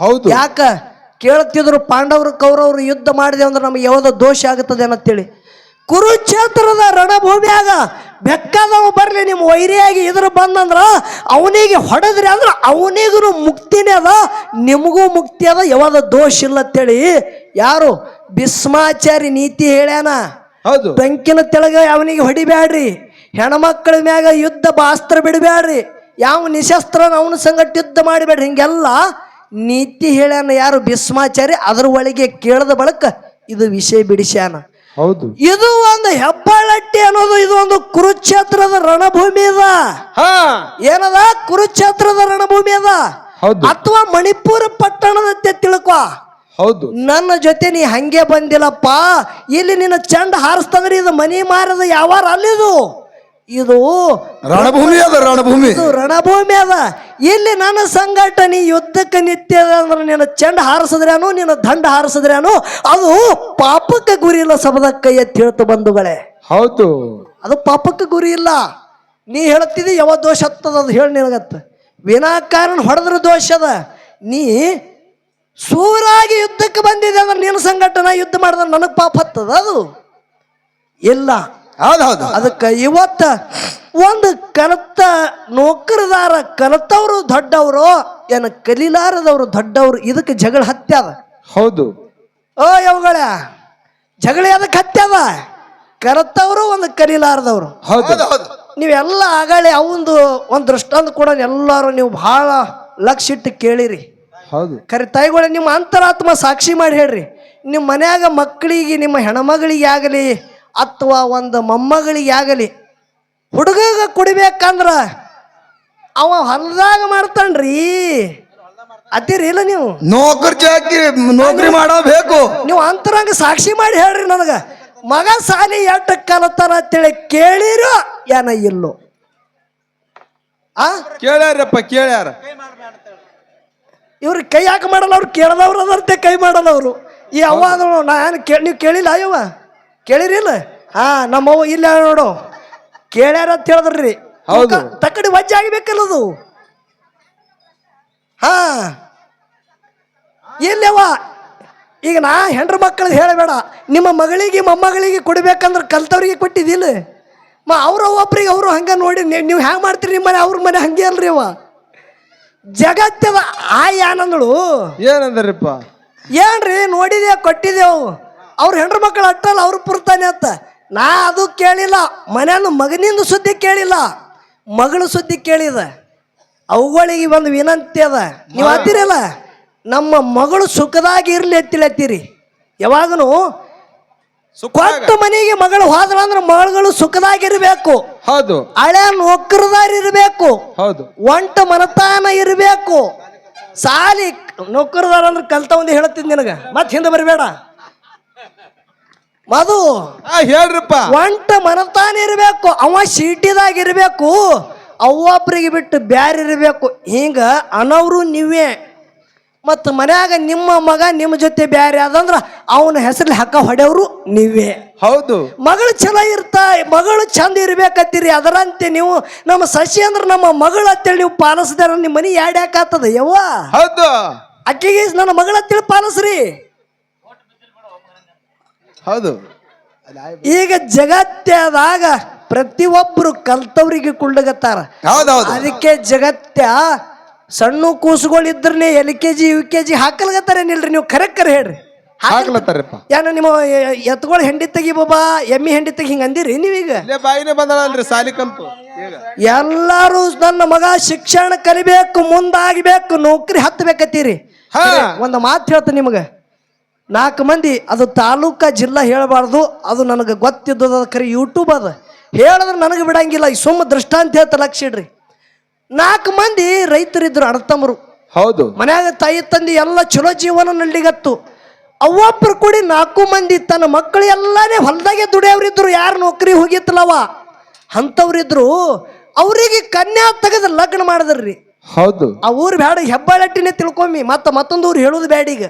ಹೌದು. ಯಾಕ? ಕೇಳ್ತಿದ್ರು ಪಾಂಡವರು ಕೌರವರು ಯುದ್ಧ ಮಾಡಿದೆ ಅಂದ್ರೆ ನಮ್ಗೆ ಯಾವ್ದೋ ದೋಷ ಆಗುತ್ತದೆ ಅನ್ನತ್ತೇಳಿ. ಕುರುಕ್ಷೇತ್ರದ ರಣಭೂಮಿಯಾಗ ಬೆಕ್ಕದವ ಬರಲಿ ನಿಮ್ಮ ವೈರಿಯಾಗಿ ಇದ್ರ ಬಂದಂದ್ರ ಅವನಿಗೆ ಹೊಡೆದ್ರಿ ಅಂದ್ರೆ ಅವನಿಗೂ ಮುಕ್ತಿನೇ ಅದ ನಿಮಗೂ ಮುಕ್ತಿ ಅದ. ಯಾವಾಗ ದೋಷ ಇಲ್ಲ ಅಂತೇಳಿ ಯಾರು ಭೀಸ್ಮಾಚಾರಿ ನೀತಿ ಹೇಳ್ಯಾನ? ಹೌದು. ಬೆಂಕಿನ ತೆಳಗ ಅವನಿಗೆ ಹೊಡಿಬ್ಯಾಡ್ರಿ? ಹೆಣ್ಮಕ್ಳ ಮ್ಯಾಗ ಯುದ್ಧ ಬಾಸ್ತ್ರ ಬಿಡಬ್ಯಾಡ್ರಿ? ಯಾವ ನಿಶಸ್ತ್ರನ ಅವನ ಸಂಗಟ ಯುದ್ಧ ಮಾಡಿಬೇಡ್ರಿ ಹಿಂಗೆಲ್ಲ ನೀತಿ ಹೇಳ್ಯಾನ ಯಾರು ಭೀಸ್ಮಾಚಾರಿ ಅದ್ರ ಒಳಗೆ ಕೇಳದ ಬಳಕ ಇದು ವಿಷಯ ಬಿಡಿಸ್ಯಾನ. ಹೌದು. ಇದು ಒಂದು ಹೆಬ್ಬಾಳಟ್ಟಿ ಅನ್ನೋದು ಇದು ಒಂದು ಕುರುಕ್ಷೇತ್ರದ ರಣಭೂಮಿ ಅದ. ಹಾ. ಏನದ? ಕುರುಕ್ಷೇತ್ರದ ರಣಭೂಮಿ ಅದ. ಹೌದು. ಅಥವಾ ಮಣಿಪುರ ಪಟ್ಟಣದ ತಿಳ್ಕೊ. ಹೌದು. ನನ್ನ ಜೊತೆ ನೀ ಹಂಗೆ ಬಂದಿಲ್ಲಪ್ಪ. ಇಲ್ಲಿ ನಿನ್ನ ಚಂಡ ಹಾರಿಸ್ತಂದ್ರೆ ಇದು ಮನಿ ಮಾರದ ಯಾವಾರ ಅಲ್ಲಿದು? ಇದು ರಣಭೂಮಿ ಅದ ರಣಭೂಮಿ. ಇದು ರಣಭೂಮಿ ಅದ. ಇಲ್ಲಿ ನನ್ನ ಸಂಘಟನೆ ಯುದ್ಧಕ್ಕೆ ನಿತ್ಯ ಅಂದ್ರೆ ನಿನ್ನ ಚಂಡ ಹಾರಿಸಿದ್ರೇನು ನಿನ್ನ ದಂಡ ಹಾರಿಸಿದ್ರೇನು ಅದು ಪಾಪಕ್ಕೆ ಗುರಿ ಇಲ್ಲ ಸಬದ ಕೈ ಎತ್ತಿ ಹೇಳ್ತು ಬಂಧುಗಳೇ. ಹೌದು. ಅದು ಪಾಪಕ್ಕೆ ಗುರಿ ಇಲ್ಲ. ನೀ ಹೇಳ್ತಿದ್ದಿ ಯಾವ ದೋಷ ಹತ್ತದ ಅದು ಹೇಳಿ ನಿನಗತ್ತ ವಿನಾಕಾರಣ ಹೊಡೆದ್ರ ದೋಷ ಅದ. ನೀ ಸೂರಾಗಿ ಯುದ್ಧಕ್ಕೆ ಬಂದಿದೆ ಅಂದ್ರೆ ನಿನ್ನ ಸಂಘಟನೆ ಯುದ್ಧ ಮಾಡಿದ್ರೆ ನನಗೆ ಪಾಪ ಹತ್ತದ ಅದು. ಇಲ್ಲ. ಹೌದು ಹೌದು ಅದಕ್ಕೆ ಇವತ್ತ ಒಂದು ಕಲತ ನೌಕರದಾರ ಕಲತವರು ದೊಡ್ಡವರು ಏನು ಕಲೀಲಾರದವ್ರು ದೊಡ್ಡವರು ಇದಕ್ಕೆ ಜಗಳ ಹತ್ಯದ ಹೌದು. ಓ ಇವುಗಳ ಜಗಳ ಅದಕ್ಕೆ ಹತ್ಯದ ಕರೆತವರು ಒಂದು ಕಲೀಲಾರದವ್ರು. ಹೌದು. ಹೌದು ಹೌದು. ನೀವೆಲ್ಲ ಆಗಲೇ ಅವಂದು ಒಂದು ದೃಷ್ಟಾಂತ ಕೂಡ ಎಲ್ಲರೂ ನೀವು ಬಹಳ ಲಕ್ಷ ಇಟ್ಟು ಕೇಳಿರಿ. ಹೌದು. ಖರೆ ತಾಯಿಗಳೇ ನಿಮ್ಮ ಅಂತರಾತ್ಮ ಸಾಕ್ಷಿ ಮಾಡಿ ಹೇಳ್ರಿ. ನಿಮ್ಮ ಮನ್ಯಾಗ ಮಕ್ಕಳಿಗೆ ನಿಮ್ಮ ಹೆಣ್ಮಗಳಿಗೆ ಆಗಲಿ ಅಥವಾ ಒಂದು ಮೊಮ್ಮಗಳಿಗೆ ಆಗಲಿ ಹುಡುಗಗ ಕುಡಿಬೇಕಂದ್ರ ಅವ ಹೊಲದಾಗ ಮಾಡ್ತಾನ್ರಿ. ಅದಿರಿ ಇಲ್ಲ ನೀವು? ನೌಕರಿ ಚಾಕಿ ನೌಕರಿ ಮಾಡಬೇಕು. ನೀವು ಅಂತರಂಗ ಸಾಕ್ಷಿ ಮಾಡಿ ಹೇಳ್ರಿ ನನಗ. ಮಗ ಸಾಲಿ ಎಟ್ಟ ಕಲತಾನ ಅಂತೇಳಿ ಕೇಳಿರೋ ಏನ ಇಲ್ಲೋ. ಆ? ಕೇಳ್ಯಾರಪ್ಪ ಕೇಳ್ಯಾರ. ಇವ್ರು ಕೈ ಯಾಕೆ ಮಾಡಲ್ಲ? ಅವ್ರು ಕೇಳದವ್ರು ಅದರಂತೆ ಕೈ ಮಾಡಲ್ಲ ಅವರು. ಈ ಅವ್ವ ನಾನು ಕೇಳಿ ನೀವು ಕೇಳಿಲ್ಲ ಅಯ್ಯವ್ವ? ಕೇಳಿರಿಲ್ಲ ಹಾ ನಮ್ಮವ್ವ ಇಲ್ಲ ನೋಡು. ಕೇಳ್ಯಾರ ಅಂತ ಹೇಳಿದ್ರಿ. ಹೌದು. ತಕ್ಕಡಿ ವಜ್ಜೆ ಆಗಿಬೇಕಲ್ಲ ಅದು. ಹಾ. ಇಲ್ಲವ್ವ ಈಗ ನಾ ಹೆಂಡ್ರ ಮಕ್ಕಳಿಗೆ ಹೇಳಬೇಡ. ನಿಮ್ಮ ಮಗಳಿಗೆ ಮೊಮ್ಮಗಳಿಗೆ ಕೊಡ್ಬೇಕಂದ್ರೆ ಕಲ್ತವ್ರಿಗೆ ಕೊಟ್ಟಿದ್ದಿಲ್ಲ. ಮ ಅವ್ರ ಒಬ್ರಿಗೆ ಅವರು ಹಂಗೆ ನೋಡಿ ನೀವು ಹ್ಯಾಂಗೆ ಮಾಡ್ತೀರಿ ನಿಮ್ಮ ಮನೆ? ಅವ್ರ ಮನೆ ಹಂಗೆ ಅಲ್ರಿ ಅವ ಜಗತ್ತದ ಆ ಏನಂದಳು ಏನಂದ್ರಪ್ಪ? ಏನ್ರಿ ನೋಡಿದೆ ಕೊಟ್ಟಿದೆವು. ಅವ್ರ ಹೆಂಡ್ರ ಮಕ್ಕಳು ಅಟ್ಟಲ್ಲ ಅವ್ರು ಪುರ್ತಾನೆ ಅಂತ ನಾ ಅದು ಕೇಳಿಲ್ಲ ಮನೆಯನ್ನು ಮಗನಿಂದ ಸುದ್ದಿ ಕೇಳಿಲ್ಲ ಮಗಳ ಸುದ್ದಿ ಕೇಳಿದ. ಅವುಗಳಿಗೆ ಒಂದು ವಿನಂತಿ ಅದ. ನೀವು ಹತ್ತಿರಲ್ಲ ನಮ್ಮ ಮಗಳು ಸುಖದಾಗಿ ಇರಲಿ ಎತ್ತಿಲತ್ತೀರಿ ಯಾವಾಗನು ಕೊಟ್ಟ ಮನೆಗೆ ಮಗಳು ಹೋದ್ರ ಅಂದ್ರೆ ಮಗಳು ಸುಖದಾಗಿರ್ಬೇಕು ಹೌದು. ಹಳೆ ನೌಕರದಾರ ಇರಬೇಕು. ಹೌದು. ಒಂಟ ಮನತಾನ ಇರಬೇಕು. ಸಾಲಿ ನೌಕರದಾರ ಅಂದ್ರೆ ಕಲ್ತ ಒಂದು ಹೇಳ್ತೀನಿ ನಿನಗ. ಮತ್ತೆ ಹಿಂದೆ ಬರಬೇಡ. ಮಧು ಆ ಹೇಳ್ರಪ್ಪ. ಒಂಟ ಮನತಾನ ಇರಬೇಕು ಅವ ಸೀಟಿದಾಗ ಇರಬೇಕು ಅವ್ವೊಬ್ರಿಗೆ ಬಿಟ್ಟು ಬ್ಯಾರೆ ಇರಬೇಕು ಹಿಂಗ ಅನವ್ರು ನೀವೇ. ಮತ್ತು ಮನ್ಯಾಗ ನಿಮ್ಮ ಮಗ ನಿಮ್ಮ ಜೊತೆ ಬ್ಯಾರೆ ಅದಂದ್ರೆ ಅವನ ಹೆಸರಲ್ಲಿ ಹಕ್ಕ ಹೊಡೆಯವರು ನೀವೇ. ಹೌದು. ಮಗಳು ಚಲೋ ಇರ್ತಾ ಮಗಳು ಚಂದ ಇರ್ಬೇಕತ್ತೀರಿ ಅದರಂತೆ ನೀವು ನಮ್ಮ ಸಸಿ ಅಂದ್ರೆ ನಮ್ಮ ಮಗಳು ಅಂತೇಳಿ ನೀವು ಪಾಲಿಸಿದ್ರೆ ನಿಮ್ಮ ಮನೆ ಯಾಡ್ ಆತದ ಯವ್ವ? ಹೌದು. ಅಕ್ಕಿಗೆ ನನ್ನ ಮಗಳ ಅಂತೇಳಿ ಪಾಲಿಸ್ರಿ. ಹೌದು. ಈಗ ಜಗತ್ಯದಾಗ ಪ್ರತಿಯೊಬ್ಬರು ಕಲ್ತವ್ರಿಗೆ ಕುಳ್ಳಗತ್ತಾರ. ಹೌದು ಹೌದು ಅದಕ್ಕೆ ಜಗತ್ತ ಸಣ್ಣ ಕೂಸುಗಳಿದ್ರನೇ L K G U K G ಹಾಕಲ್ಗತ್ತಾರ ನಿಲ್ರಿ ನೀವು? ಕರೆಕ್ಟ್ ಕರೆ ಹೇಳ್ರಿ ಹಾಕ್ಲತ್ತಾರಪ್ಪ. ಏನು ನಿಮ್ಮ ಎತ್ಗಳು ಹೆಂಡಿ ತೆಗಿ ಬಾಬಾ ಎಮ್ಮಿ ಹೆಂಡಿ ತೆಗಿ ಹಿಂಗ ಅಂದಿರಿ ನೀವೀಗ? ಎಲ್ಲಾರು ಬಾಯಿನೇ ಬಂದಳಲ್ರಿ ಸಾಲಿ ಎಲ್ಲರೂ ನನ್ನ ಮಗ ಶಿಕ್ಷಣ ಕಲಿಬೇಕು ಮುಂದಾಗಬೇಕು ನೌಕರಿ ಹತ್ತಬೇಕತ್ತೀರಿ. ಹಾ. ಒಂದು ಮಾತು ಹೇಳ್ತ ನಿಮಗೆ. ನಾಲ್ಕು ಮಂದಿ ಅದು ತಾಲೂಕ ಜಿಲ್ಲಾ ಹೇಳಬಾರ್ದು ಅದು ನನಗೆ ಗೊತ್ತಿದ್ದದ ಕರೆ ಯೂಟ್ಯೂಬ್ ಅದ. ಹೇಳಿದ್ರೆ ನನಗೆ ಬಿಡಂಗಿಲ್ಲ ಈ ಸುಮ್ಮ ದೃಷ್ಟಾಂತ ಹೇಳ್ತ ಲಕ್ಷ ಇಡ್ರಿ. ನಾಲ್ಕು ಮಂದಿ ರೈತರಿದ್ರು ಅಣ್ಣತಮ್ಮರು. ಹೌದು. ಮನ್ಯಾಗ ತಾಯಿ ತಂದೆ ಎಲ್ಲ ಚಲೋ ಜೀವನ ನಲ್ಲಿಗತ್ತು ಅವ್ವೊಬ್ರು ಕೂಡಿ ನಾಲ್ಕು ಮಂದಿ ತನ್ನ ಮಕ್ಕಳು ಎಲ್ಲಾನೇ ಹೊಲದಾಗೆ ದುಡಿಯವ್ರಿದ್ರು ಯಾರು ನೌಕರಿ ಹೋಗಿತ್ತಲವ ಅಂಥವ್ರಿದ್ರು ಅವರಿಗೆ ಕನ್ಯಾ ತೆಗೆದು ಲಗ್ನ ಮಾಡಿದ್ರಿ. ಹೌದು. ಆ ಊರು ಬ್ಯಾಡ ಹೆಬ್ಬಾಳಟ್ಟಿನೇ ತಿಳ್ಕೊಮ್ಮಿ ಮತ್ತೆ ಮತ್ತೊಂದು ಊರು ಹೇಳೋದು ಬೇಡ ಈಗ.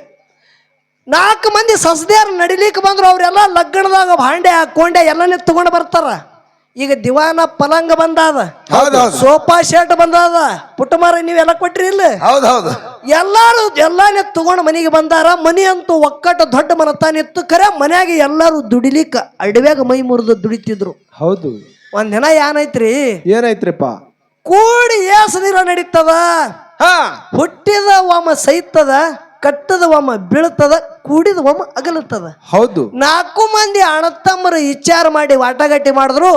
ನಾಲ್ಕು ಮಂದಿ ಸಸ್ದ್ಯಾರು ನಡಿಲಿಕ್ಕೆ ಬಂದ್ರು ಅವರೆಲ್ಲ ಲಗ್ನದಾಗ ಭಾಂಡೆ ಹಾಕೊಂಡೆ ಎಲ್ಲನೇ ತಗೊಂಡು ಬರ್ತಾರ. ಈಗ ದಿವಾನ ಪಲಂಗ ಬಂದಾದ. ಸೋಫಾ ಶರ್ಟ್ ಬಂದಾದ. ಪುಟ್ಟಮಾರ ನೀವೆಲ್ಲ ಕೊಟ್ರಿ ಇಲ್ಲ? ಹೌದು ಹೌದು. ಎಲ್ಲಾರು ಎಲ್ಲಾನೇ ತಗೊಂಡು ಮನೆಗೆ ಬಂದಾರ. ಮನಿ ಅಂತೂ ಒಕ್ಕಟ ದೊಡ್ಡ ಮನತಾನಿತ್ತು ಖರೆ ಮನ್ಯಾಗ ಎಲ್ಲಾರು ದುಡಿಲಿಕ್ಕ ಅಡವ್ಯಾಗ ಮೈ ಮುರಿದು ದುಡಿತಿದ್ರು. ಹೌದು. ಒಂದ್ ದಿನ ಏನೈತ್ರಿ? ಏನೈತ್ರಿಪ್ಪ? ಕೂಡಿ ಏಸದಿರ ನಡೀತದ. ಹಾ. ಹುಟ್ಟಿದ ಒಮ್ಮ ಸೈತದ ಕಟ್ಟದ ಒಮ್ಮ ಬೀಳ್ತದ ಕೂಡಿದ ಒಮ್ಮ ಅಗಲುತ್ತದ. ಹೌದು. ನಾಲ್ಕು ಮಂದಿ ಅಣ್ಣತಮ್ಮರು ವಿಚಾರ ಮಾಡಿ ವಾಟಗಟ್ಟಿ ಮಾಡಿದ್ರು.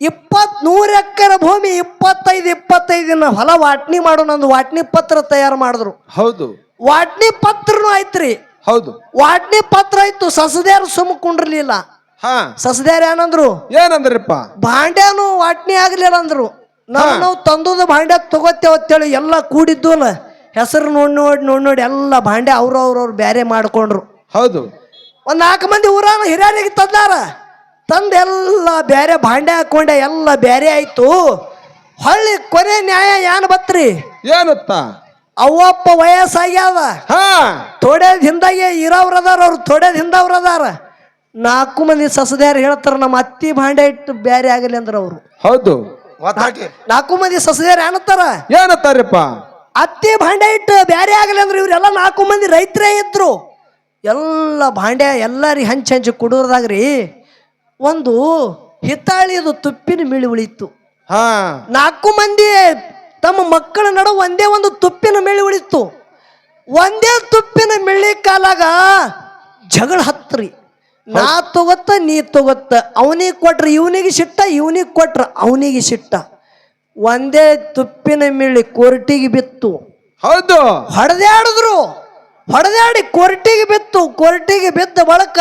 ಇಪ್ಪತ್ ನೂರ ಎಕರೆ ಭೂಮಿ ಇಪ್ಪತ್ತೈದು ಇಪ್ಪತ್ತೈದಿನ ಹೊಲ ವಾಟ್ನಿ ಮಾಡೋ ನಂದು ವಾಟ್ನಿ ಪತ್ರ ತಯಾರು ಮಾಡಿದ್ರು. ಹೌದು. ವಾಟ್ನಿ ಪತ್ರನು ಐತ್ರಿ ಹೌದು. ವಾಟ್ನಿ ಪತ್ರ ಇತ್ತು ಸಸದ್ಯಾರು ಸುಮ್ಮ ಕುಂಡ್ರಲಿಲ್ಲ. ಹಾ. ಸಸದ್ಯಾರು ಏನಂದ್ರು? ಏನಂದ್ರಪ್ಪ? ಭಾಂಡ್ಯಾನು ವಾಟ್ನಿ ಆಗ್ಲಿಲ್ಲ ಅಂದ್ರು. ನಾವು ನಾವು ತಂದದ ಭಾಂಡ್ಯ ತಗೋತೇವೆ ಅಂತೇಳಿ ಎಲ್ಲ ಕೂಡಿದ್ದು ಅಲ್ಲ ಹೆಸರು ನೋಡಿ ನೋಡಿ ನೋಡಿ ನೋಡಿ ಎಲ್ಲ ಭಾಂಡೆ ಅವ್ರು ಅವ್ರವ್ರು ಬ್ಯಾರೆ ಮಾಡ್ಕೊಂಡ್ರು. ಹೌದು. ಒಂದು ನಾಲ್ಕು ಮಂದಿ ಊರಾನ ಹಿರಿಯರಿಗೆ ತಂದಾರ. ತಂದು ಎಲ್ಲ ಬೇರೆ ಭಾಂಡೆ ಹಾಕೊಂಡೆ ಎಲ್ಲ ಬೇರೆ ಆಯ್ತು. ಹೊಳ್ಳಿ ಕೊನೆ ನ್ಯಾಯ ಏನ್ ಬತ್ರಿ? ಏನತ್ತ? ಅವ್ವಪ್ಪ ವಯಸ್ಸಾಗ್ಯಾದ. ಹಾ. ತೊಡೆದ ಹಿಂದಾಗೆ ಇರೋವ್ರ ಅದಾರ ಅವ್ರು ತೊಡೆದ ಹಿಂದವ್ರ ಅದಾರ ನಾಲ್ಕು ಮಂದಿ ಸಸದ್ಯಾರು ಹೇಳ್ತಾರ ನಮ್ಮ ಅತ್ತಿ ಭಾಂಡೆ ಇಟ್ಟು ಬೇರೆ ಆಗಲಿ ಅಂದ್ರ ಅವರು. ಹೌದು. ನಾಲ್ಕು ಮಂದಿ ಸಸದ್ಯಾರು ಏನತ್ತಾರ ಏನತ್ತಾರಪ್ಪ? ಅತ್ತಿ ಭಾಂಡೆ ಇಟ್ಟು ಬೇರೆ ಆಗಲಿ ಅಂದ್ರೆ ಇವರೆಲ್ಲ ನಾಲ್ಕು ಮಂದಿ ರೈತರೇ ಇದ್ರು. ಎಲ್ಲ ಭಾಂಡೆ ಎಲ್ಲಾರಿ ಹಂಚಿ ಹಂಚಿ ಕುಡಿಯೋದಾಗ್ರಿ ಒಂದು ಹಿತ್ತಾಳಿಯದು ತುಪ್ಪಿನ ಮಿಳಿ ಉಳಿತು. ಹಾ. ನಾಲ್ಕು ಮಂದಿ ತಮ್ಮ ಮಕ್ಕಳ ನಡು ಒಂದೇ ಒಂದು ತುಪ್ಪಿನ ಮಿಳಿ ಉಳಿತು. ಒಂದೇ ತುಪ್ಪಿನ ಮಿಳಿ ಕಾಲಾಗ ಜಗಳ ಹತ್ರಿ ನಾ ತಗೊತ್ತ ನೀ ತಗೊತ್ತ ಅವನಿಗೆ ಕೊಟ್ರ ಇವನಿಗೆ ಸಿಟ್ಟ ಇವನಿಗೆ ಕೊಟ್ರ ಅವನಿಗೆ ಸಿಟ್ಟ. ಒಂದೇ ತುಪ್ಪಿನ ಮಿಳಿ ಕೋರ್ಟಿಗೆ ಬಿತ್ತು. ಹೌದು. ಹೊಡೆದಾಡಿದ್ರು. ಹೊಡೆದಾಡಿ ಕೋರ್ಟಿಗೆ ಬಿತ್ತು. ಕೋರ್ಟಿಗೆ ಬಿದ್ದ ಬಳಕ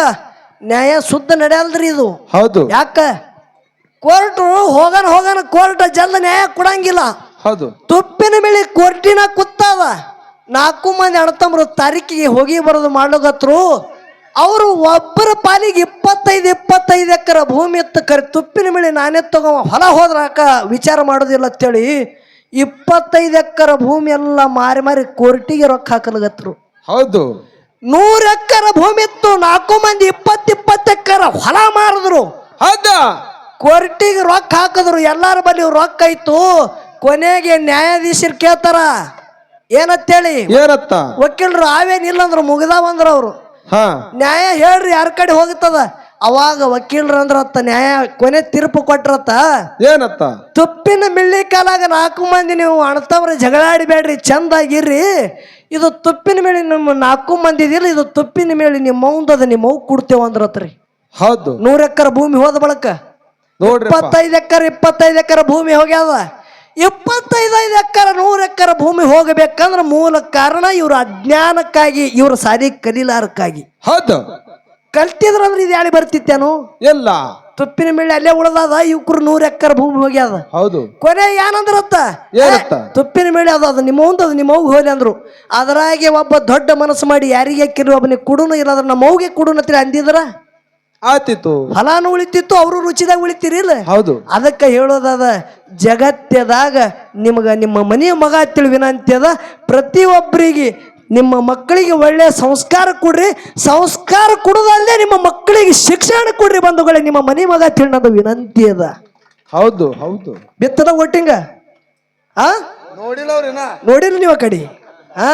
ನ್ಯಾಯ ಶುದ್ಧ ನಡೆಯಲ್ದ್ರಿ ಇದು. ಹೌದು. ಯಾಕ? ಕೋರ್ಟು ಹೋಗನ ಹೋಗನ ಕೋರ್ಟ್ ಜಲ್ದ ನ್ಯಾಯ ಕೊಡಂಗಿಲ್ಲ. ಹೌದು. ತುಪ್ಪಿನ ಮೇಲೆ ಕೋರ್ಟಿನ ಕುತ್ತಾವ. ನಾಲ್ಕು ಮಂದಿ ಅಣ್ಣತಮ್ಮರು ತಾರೀಕಿಗೆ ಹೋಗಿ ಬರೋದು ಮಾಡ್ಲಕತ್ರು. ಅವರು ಒಬ್ಬರ ಪಾಲಿಗೆ ಇಪ್ಪತ್ತೈದು ಇಪ್ಪತ್ತೈದು ಎಕರೆ ಭೂಮಿ ಇತ್ತು ಕರೆ ತುಪ್ಪಿನ ಮೇಲೆ ನಾನೇ ತಗೋ ಹೊಲ ಹೋದ್ರೆ ಅಕ್ಕ ವಿಚಾರ ಮಾಡೋದಿಲ್ಲ ಅಂತೇಳಿ ಇಪ್ಪತ್ತೈದು ಎಕರೆ ಭೂಮಿ ಎಲ್ಲ ಮಾರಿ ಮಾರಿ ಕೋರ್ಟಿಗೆ ರೊಕ್ಕ ಹಾಕಲಗತ್ರು. ಹೌದು. ನೂರ ಎಕರೆ ಭೂಮಿ ಇತ್ತು ನಾಲ್ಕು ಮಂದಿ ಇಪ್ಪತ್ತು ಇಪ್ಪತ್ತು ಎಕರೆ ಹೊಲ ಮಾರಿದ್ರು. ಹೌದಾ? ಕೋರ್ಟಿಗೆ ರೊಕ್ಕ ಹಾಕಿದ್ರು ಎಲ್ಲಾರ ಬಳಿ ರೊಕ್ಕ ಇತ್ತು. ಕೊನೆಗೆ ನ್ಯಾಯಾಧೀಶರು ಕೇಳ್ತಾರ ಏನಂತೇಳಿ? ಏನತ್ತ? ವಕೀಲರು ಆವೇನಿಲ್ಲ ಅಂದ್ರು ಮುಗ್ದಾವಂದ್ರ ಅವ್ರು. ಹಾ. ನ್ಯಾಯ ಹೇಳ್ರಿ ಯಾರ ಕಡೆ ಹೋಗುತ್ತದ ಅವಾಗ ವಕೀಲರು ಅಂದ್ರತ್ತ ನ್ಯಾಯ ಕೊನೆ ತೀರ್ಪು ಕೊಟ್ರತ್ತ? ಏನತ್ತ? ತುಪ್ಪಿನ ಮಿಳ್ಳಿ ಕಾಲಾಗ ನಾಲ್ಕು ಮಂದಿ ನೀವು ಅಣ್ತವ್ರ ಜಗಳಾಡಿಬೇಡ್ರಿ ಚಂದಾಗಿರ್ರಿ ಇದು ತುಪ್ಪಿನ ಮೇಲೆ ನಿಮ್ಮ ನಾಲ್ಕು ಮಂದಿ ಇದಿಲ್ಲ ಇದು ತುಪ್ಪಿನ ಮೇಲೆ ನಿಮ್ಮ ಮೌಂದದ ನಿಮ್ಮ ಮೌ ಕೊಡ್ತೇವ ಅಂದ್ರತ್ರಿ. ಹೌದು. ನೂರ ಎಕರೆ ಭೂಮಿ ಹೋದ ಬಳಕ. ನೋಡ್ರಿ ಇಪ್ಪತ್ತೈದು ಎಕರೆ ಇಪ್ಪತ್ತೈದು ಎಕರೆ ಭೂಮಿ ಹೋಗ್ಯಾದ ಇಪ್ಪತ್ತೈದೈದು ಎಕರೆ ನೂರು ಎಕರೆ ಭೂಮಿ ಹೋಗಬೇಕಂದ್ರೆ ಮೂಲ ಕಾರಣ ಇವ್ರ ಅಜ್ಞಾನಕ್ಕಾಗಿ ಇವ್ರ ಸಾರಿ ಕಲೀಲಾರಕ್ಕಾಗಿ. ಹೌದು. ಕಲ್ತಿದ್ರಂದ್ರೆ ಇದು ಯಾಳಿ ಬರ್ತಿತ್ತೇನು? ಎಲ್ಲ ತುಪ್ಪಿನ ಮೇಲೆ ಅಲ್ಲೇ ಉಳ್ದದ ಇವ್ರು ನೂರು ಎಕರೆ ಭೂಮಿ ಹೋಗ್ಯಾದ. ಹೌದು. ಕೊನೆ ಏನಂದ್ರತ್ತ? ಏನತ್ತ ತುಪ್ಪಿನ ಮೇಲೆ ಅದು ಅದು ನಿಮ್ಮ ಅದು ನಿಮ್ಮ ಹೋಲಿ ಅಂದ್ರು. ಅದರಾಗೆ ಒಬ್ಬ ದೊಡ್ಡ ಮನಸ್ಸು ಮಾಡಿ ಯಾರಿಗೆ ಹಾಕಿರು ಒಬ್ಬನಿಗೆ ಕುಡುನು ಇಲ್ಲದ್ರ ನಮ್ಮ ಮೌಗೆ ಕುಡುನತ್ರಿ ಅಂದಿದ್ರ? ಆತಿತ್ತು. ಫಲಾನು ಉಳಿತಿತ್ತು ಅವರು ರುಚಿದಾಗ ಉಳಿತೀರಿ ಇಲ್ಲ? ಹೌದು. ಅದಕ್ಕೆ ಹೇಳೋದದ ಜಗತ್ತದಾಗ ನಿಮಗೆ ನಿಮ್ಮ ಮನೆಯ ಮಗ ಅದ ಪ್ರತಿಯೊಬ್ಬರಿಗೆ ನಿಮ್ಮ ಮಕ್ಕಳಿಗೆ ಒಳ್ಳೆಯ ಸಂಸ್ಕಾರ ಕೊಡ್ರಿ ಸಂಸ್ಕಾರ ಕೊಡೋದಲ್ಲದೆ ನಿಮ್ಮ ಮಕ್ಕಳಿಗೆ ಶಿಕ್ಷಣ ಕೊಡ್ರಿ ಬಂಧುಗಳೇ ನಿಮ್ಮ ಮನೆ ಮಗ ತಿಳಿನದು ವಿನಂತಿ ಅದ. ಹೌದು ಹೌದು. ಬಿತ್ತದ ಒಟ್ಟಿಂಗ? ಆ? ನೋಡಿಲ್ಲ ಅವ್ರಿನ ನೋಡಿರಿ ನೀವು ಆ ಕಡೆ? ಆ?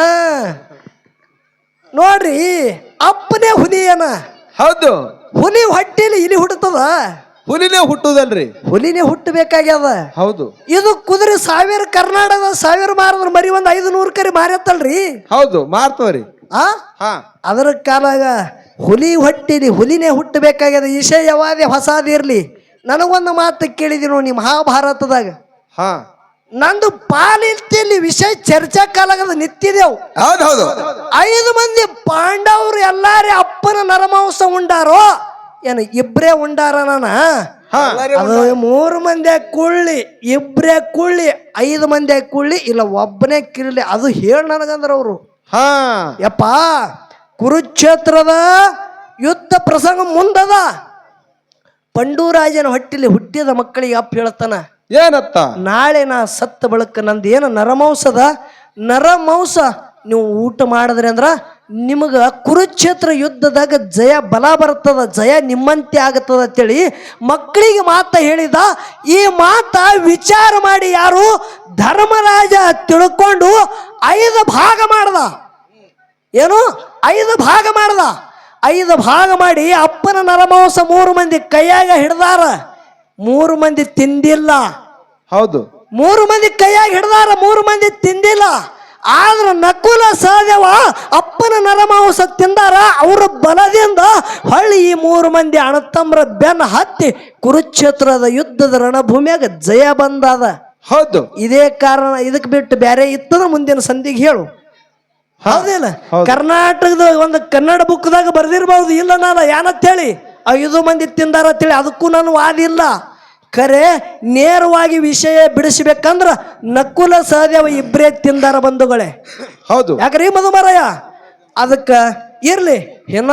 ನೋಡ್ರಿ ಅಪ್ಪನೇ ಹುನಿಯನ ಹೌದು. ಹುಲಿ ಹೊಟ್ಟಿಲಿ ಇಲಿ ಹುಟ್ಟುತ್ತದ? ಹುಲಿನೇ ಹುಟ್ಟುದಲ್ರಿ. ಹುಲಿನೇ ಹುಟ್ಟಬೇಕಾಗ್ಯದ? ಹೌದು. ಇದು ಕುದುರೆ ಸಾವಿರ ಕರ್ನಾಟಕದ ಸಾವಿರ ಮಾರಿದ್ರ ಮರಿ ಒಂದ್ ಐದು ನೂರು ಕರಿ ಮಾರತ್ತಲ್ರಿ? ಹೌದು ಮಾರ್ತವ್ರಿ. ಆ? ಹಾ. ಅದರ ಕಾಲಾಗ ಹುಲಿ ಹೊಟ್ಟಿಲಿ ಹುಲಿನೇ ಹುಟ್ಟಬೇಕಾಗ್ಯದ. ವಿಷಯ ಯಾವಾದೇ ಹೊಸಾದಿರ್ಲಿ ನನಗೊಂದು ಮಾತು ಕೇಳಿದಿ ನಿಮ್ಮ ಮಹಾಭಾರತದಾಗ. ಹಾ. ನಂದು ಪಾಲಿರ್ತಿಯಲ್ಲಿ ವಿಷಯ ಚರ್ಚಾ ಕಾಲಗದ ನಿತ್ತಿದೆವು ಹೌದು ಹೌದು. ಐದು ಮಂದಿ ಪಾಂಡವರು ಎಲ್ಲಾರೇ ಅಪ್ಪನ ನರಮಾಂಸ ಉಂಡಾರೋ? ಏನು ಇಬ್ರೇ ಉಂಡಾರ ನಾನ? ಅದು ಮೂರು ಮಂದಿ ಕುಳ್ಳಿ ಇಬ್ರೇ ಕುಳ್ಳಿ ಐದು ಮಂದಿ ಕುಳ್ಳಿ ಇಲ್ಲ ಒಬ್ಬನೇ ಕಿರ್ಲಿ ಅದು ಹೇಳ ನನಗಂದ್ರ ಅವರು. ಹಾ. ಯಪ್ಪ ಕುರುಕ್ಷೇತ್ರದ ಯುದ್ಧ ಪ್ರಸಂಗ ಮುಂದದ. ಪಂಡೂರಾಜನ ಹೊಟ್ಟಿಲಿ ಹುಟ್ಟಿದ ಮಕ್ಕಳಿಗೆ ಅಪ್ಪ ಹೇಳ್ತಾನ ಏನತ್ತ? ನಾಳೆ ನಾ ಸತ್ತ ಬಳಕ ನಂದು ಏನು ನರಮಾಂಸದ? ನರಮಾಂಸ ನೀವು ಊಟ ಮಾಡಿದ್ರಿ ಅಂದ್ರ ನಿಮಗೆ ಕುರುಕ್ಷೇತ್ರ ಯುದ್ಧದಾಗ ಜಯ ಬಲ ಬರ್ತದ, ಜಯ ನಿಮ್ಮಂತೆ ಆಗತ್ತದ ಅಂತೇಳಿ ಮಕ್ಕಳಿಗೆ ಮಾತ ಹೇಳಿದ. ಈ ಮಾತ ವಿಚಾರ ಮಾಡಿ ಯಾರು ಧರ್ಮರಾಜ ತಿಳ್ಕೊಂಡು ಐದು ಭಾಗ ಮಾಡ್ದ. ಏನು? ಐದು ಭಾಗ ಮಾಡ್ದ. ಐದು ಭಾಗ ಮಾಡಿ ಅಪ್ಪನ ನರಮಾಂಸ ಮೂರು ಮಂದಿ ಕೈಯಾಗ ಹಿಡ್ದಾರ. ಮೂರು ಮಂದಿ ತಿಂದಿಲ್ಲ. ಹೌದು. ಮೂರು ಮಂದಿ ಕೈಯಾಗಿ ಹಿಡ್ದಾರ ಮೂರು ಮಂದಿ ತಿಂದಿಲ್ಲ. ಆದ್ರ ನಕುಲ ಸಹದೇವ ಅಪ್ಪನ ನರಮಾಂಸ ತಿಂದಾರ. ಅವ್ರ ಬಲದಿಂದ ಹೊಳ್ಳಿ ಈ ಮೂರು ಮಂದಿ ಅಣತಮ್ರ ಬೆನ್ನ ಹತ್ತಿ ಕುರುಕ್ಷೇತ್ರದ ಯುದ್ಧದ ರಣಭೂಮಿಯಾಗ ಜಯ ಬಂದಾದ. ಹೌದು. ಇದೇ ಕಾರಣ ಇದಕ್ಕೆ ಬಿಟ್ಟು ಬೇರೆ ಇತ್ತದ ಮುಂದಿನ ಸಂಧಿಗೆ ಹೇಳು. ಹೌದಿಲ್ಲ ಕರ್ನಾಟಕದ ಒಂದು ಕನ್ನಡ ಬುಕ್ದಾಗ ಬರ್ದಿರ್ಬಹುದು ಇಲ್ಲ ನಾನು ಏನಂತ ಹೇಳಿ ಐದು ಮಂದಿ ತಿಂದಾರ ತಿಳಿ ಅದಕ್ಕೂ ನಾನು ವಾದ ಇಲ್ಲ ಖರೆ ನೇರವಾಗಿ ವಿಷಯ ಬಿಡಿಸ್ಬೇಕಂದ್ರ ನಕುಲ ಸಹದೇವ ಇಬ್ಬರೇ ತಿಂದಾರ ಬಂಧುಗಳೇ. ಹೌದು. ಯಾಕ್ರಿ ಮಧುಮರಯ್ಯ ಅದಕ್ಕೆ ಇರ್ಲಿ ಇನ್ನ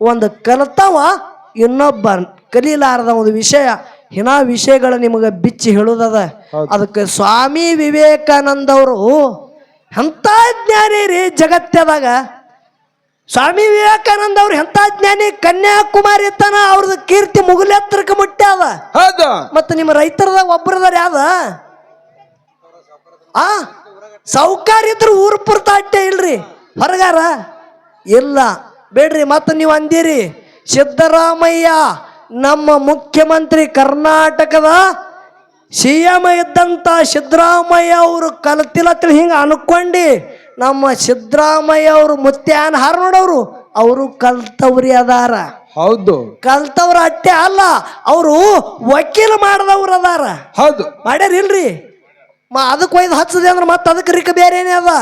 ಒಂದು ಕಲಿತಾವ ಇನ್ನೊಬ್ಬ ಕಲೀಲಾರದ ಒಂದು ವಿಷಯ. ಹಿನ ವಿಷಯಗಳ ನಿಮಗೆ ಬಿಚ್ಚಿ ಹೇಳುದದ. ಅದಕ್ಕೆ ಸ್ವಾಮಿ ವಿವೇಕಾನಂದ ಅವರು ಎಂಥ ಜ್ಞಾನಿ ರೀ ಜಗತ್ತದಾಗ? ಸ್ವಾಮಿ ವಿವೇಕಾನಂದ ಅವ್ರು ಎಂಥ ಜ್ಞಾನಿ? ಕನ್ಯಾಕುಮಾರಿ ತನ ಅವ್ರದ್ದು ಕೀರ್ತಿ ಮುಗಿಲೆತ್ತರಕ್ಕೆ ಮುಟ್ಟ್ಯಾದ ಹೌದು. ಮತ್ತೆ ನಿಮ್ಮ ರೈತರದಾಗ ಒಬ್ಬರದಾರ ಯಾವ್ದ ಆ? ಸೌಕಾರ ಇದ್ರು ಊರು ಪುರ್ತ ಅಟ್ಟೆ ಇಲ್ರಿ. ಹೊರಗಾರ? ಇಲ್ಲ. ಬೇಡ್ರಿ ಮತ್ತೆ ನೀವು ಅಂದಿರಿ. ಸಿದ್ದರಾಮಯ್ಯ ನಮ್ಮ ಮುಖ್ಯಮಂತ್ರಿ ಕರ್ನಾಟಕದ ಸಿ ಎಂ ಇದ್ದಂಥ ಸಿದ್ದರಾಮಯ್ಯ ಅವರು ಕಲ್ತಿಲತ್ತೇಳಿ ಹಿಂಗೆ ಅನ್ಕೊಂಡಿ. ನಮ್ಮ ಸಿದ್ದರಾಮಯ್ಯ ಅವರು ಮುತ್ಯಾನ್ ಹಾರ ನೋಡೋರು ಅವರು ಕಲ್ತವ್ರಿ ಅದಾರ. ಹೌದು. ಕಲ್ತವ್ರ ಅಟ್ಟೆ ಅಲ್ಲ ಅವರು ವಕೀಲ ಮಾಡದವ್ರು ಅದಾರ. ಹೌದು. ಮಾಡ್ಯಾರ ಇಲ್ರಿ ಮ ಅದಕ್ಕೆ ಒಯ್ದು ಹಚ್ಚದೆ ಅಂದ್ರೆ ಮತ್ತೆ ಅದಕ್ಕೆ ರಿಕ ಬೇರೆನೇ ಅದ.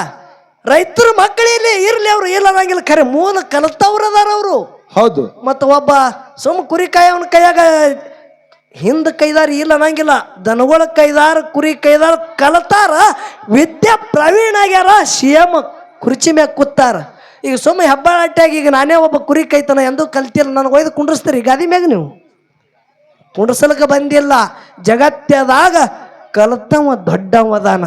ರೈತರು ಮಕ್ಕಳಿಲ್ಲಿ ಇರ್ಲಿ ಅವ್ರು ಇಲ್ಲ ಅನ್ನಂಗಿಲ್ಲ ಖರೆ ಮೂಲ ಕಲ್ತವ್ರು ಅದಾರ ಅವರು. ಹೌದು. ಮತ್ತು ಒಬ್ಬ ಸುಮ್ ಕುರಿ ಅವನ ಕೈಯಾಗ ಹಿಂದ ಕೈದಾರ ಇಲ್ಲ ಅನ್ನಂಗಿಲ್ಲ. ದನಗಳ ಕೈದಾರ, ಕುರಿ ಕೈದಾರ ಕಲತಾರ, ವಿದ್ಯೆ ಪ್ರವೀಣ ಆಗ್ಯಾರ, ಸಿ ಎಂ ಕುರ್ಚಿ ಮ್ಯಾಗ ಕೂತಾರ. ಈಗ ಸುಮ್ಮನೆ ಹೆಬ್ಬಾಳ ಅಟ್ಟ್ಯಾಗ ಈಗ ನಾನೇ ಒಬ್ಬ ಕುರಿ ಕೈತನ ಎಂದು ಕಲ್ತಿಲ್ಲ. ನನಗೆ ಒಯ್ದು ಕುಂಡ್ರಿಸ್ತೀರಿ, ಗಾದಿ ಮ್ಯಾಗ ನೀವು? ಕುಂಡ್ರಸಲಕ್ಕೆ ಬಂದಿಲ್ಲ. ಜಗತ್ತದಾಗ ಕಲ್ತವ ದೊಡ್ಡವದಾನ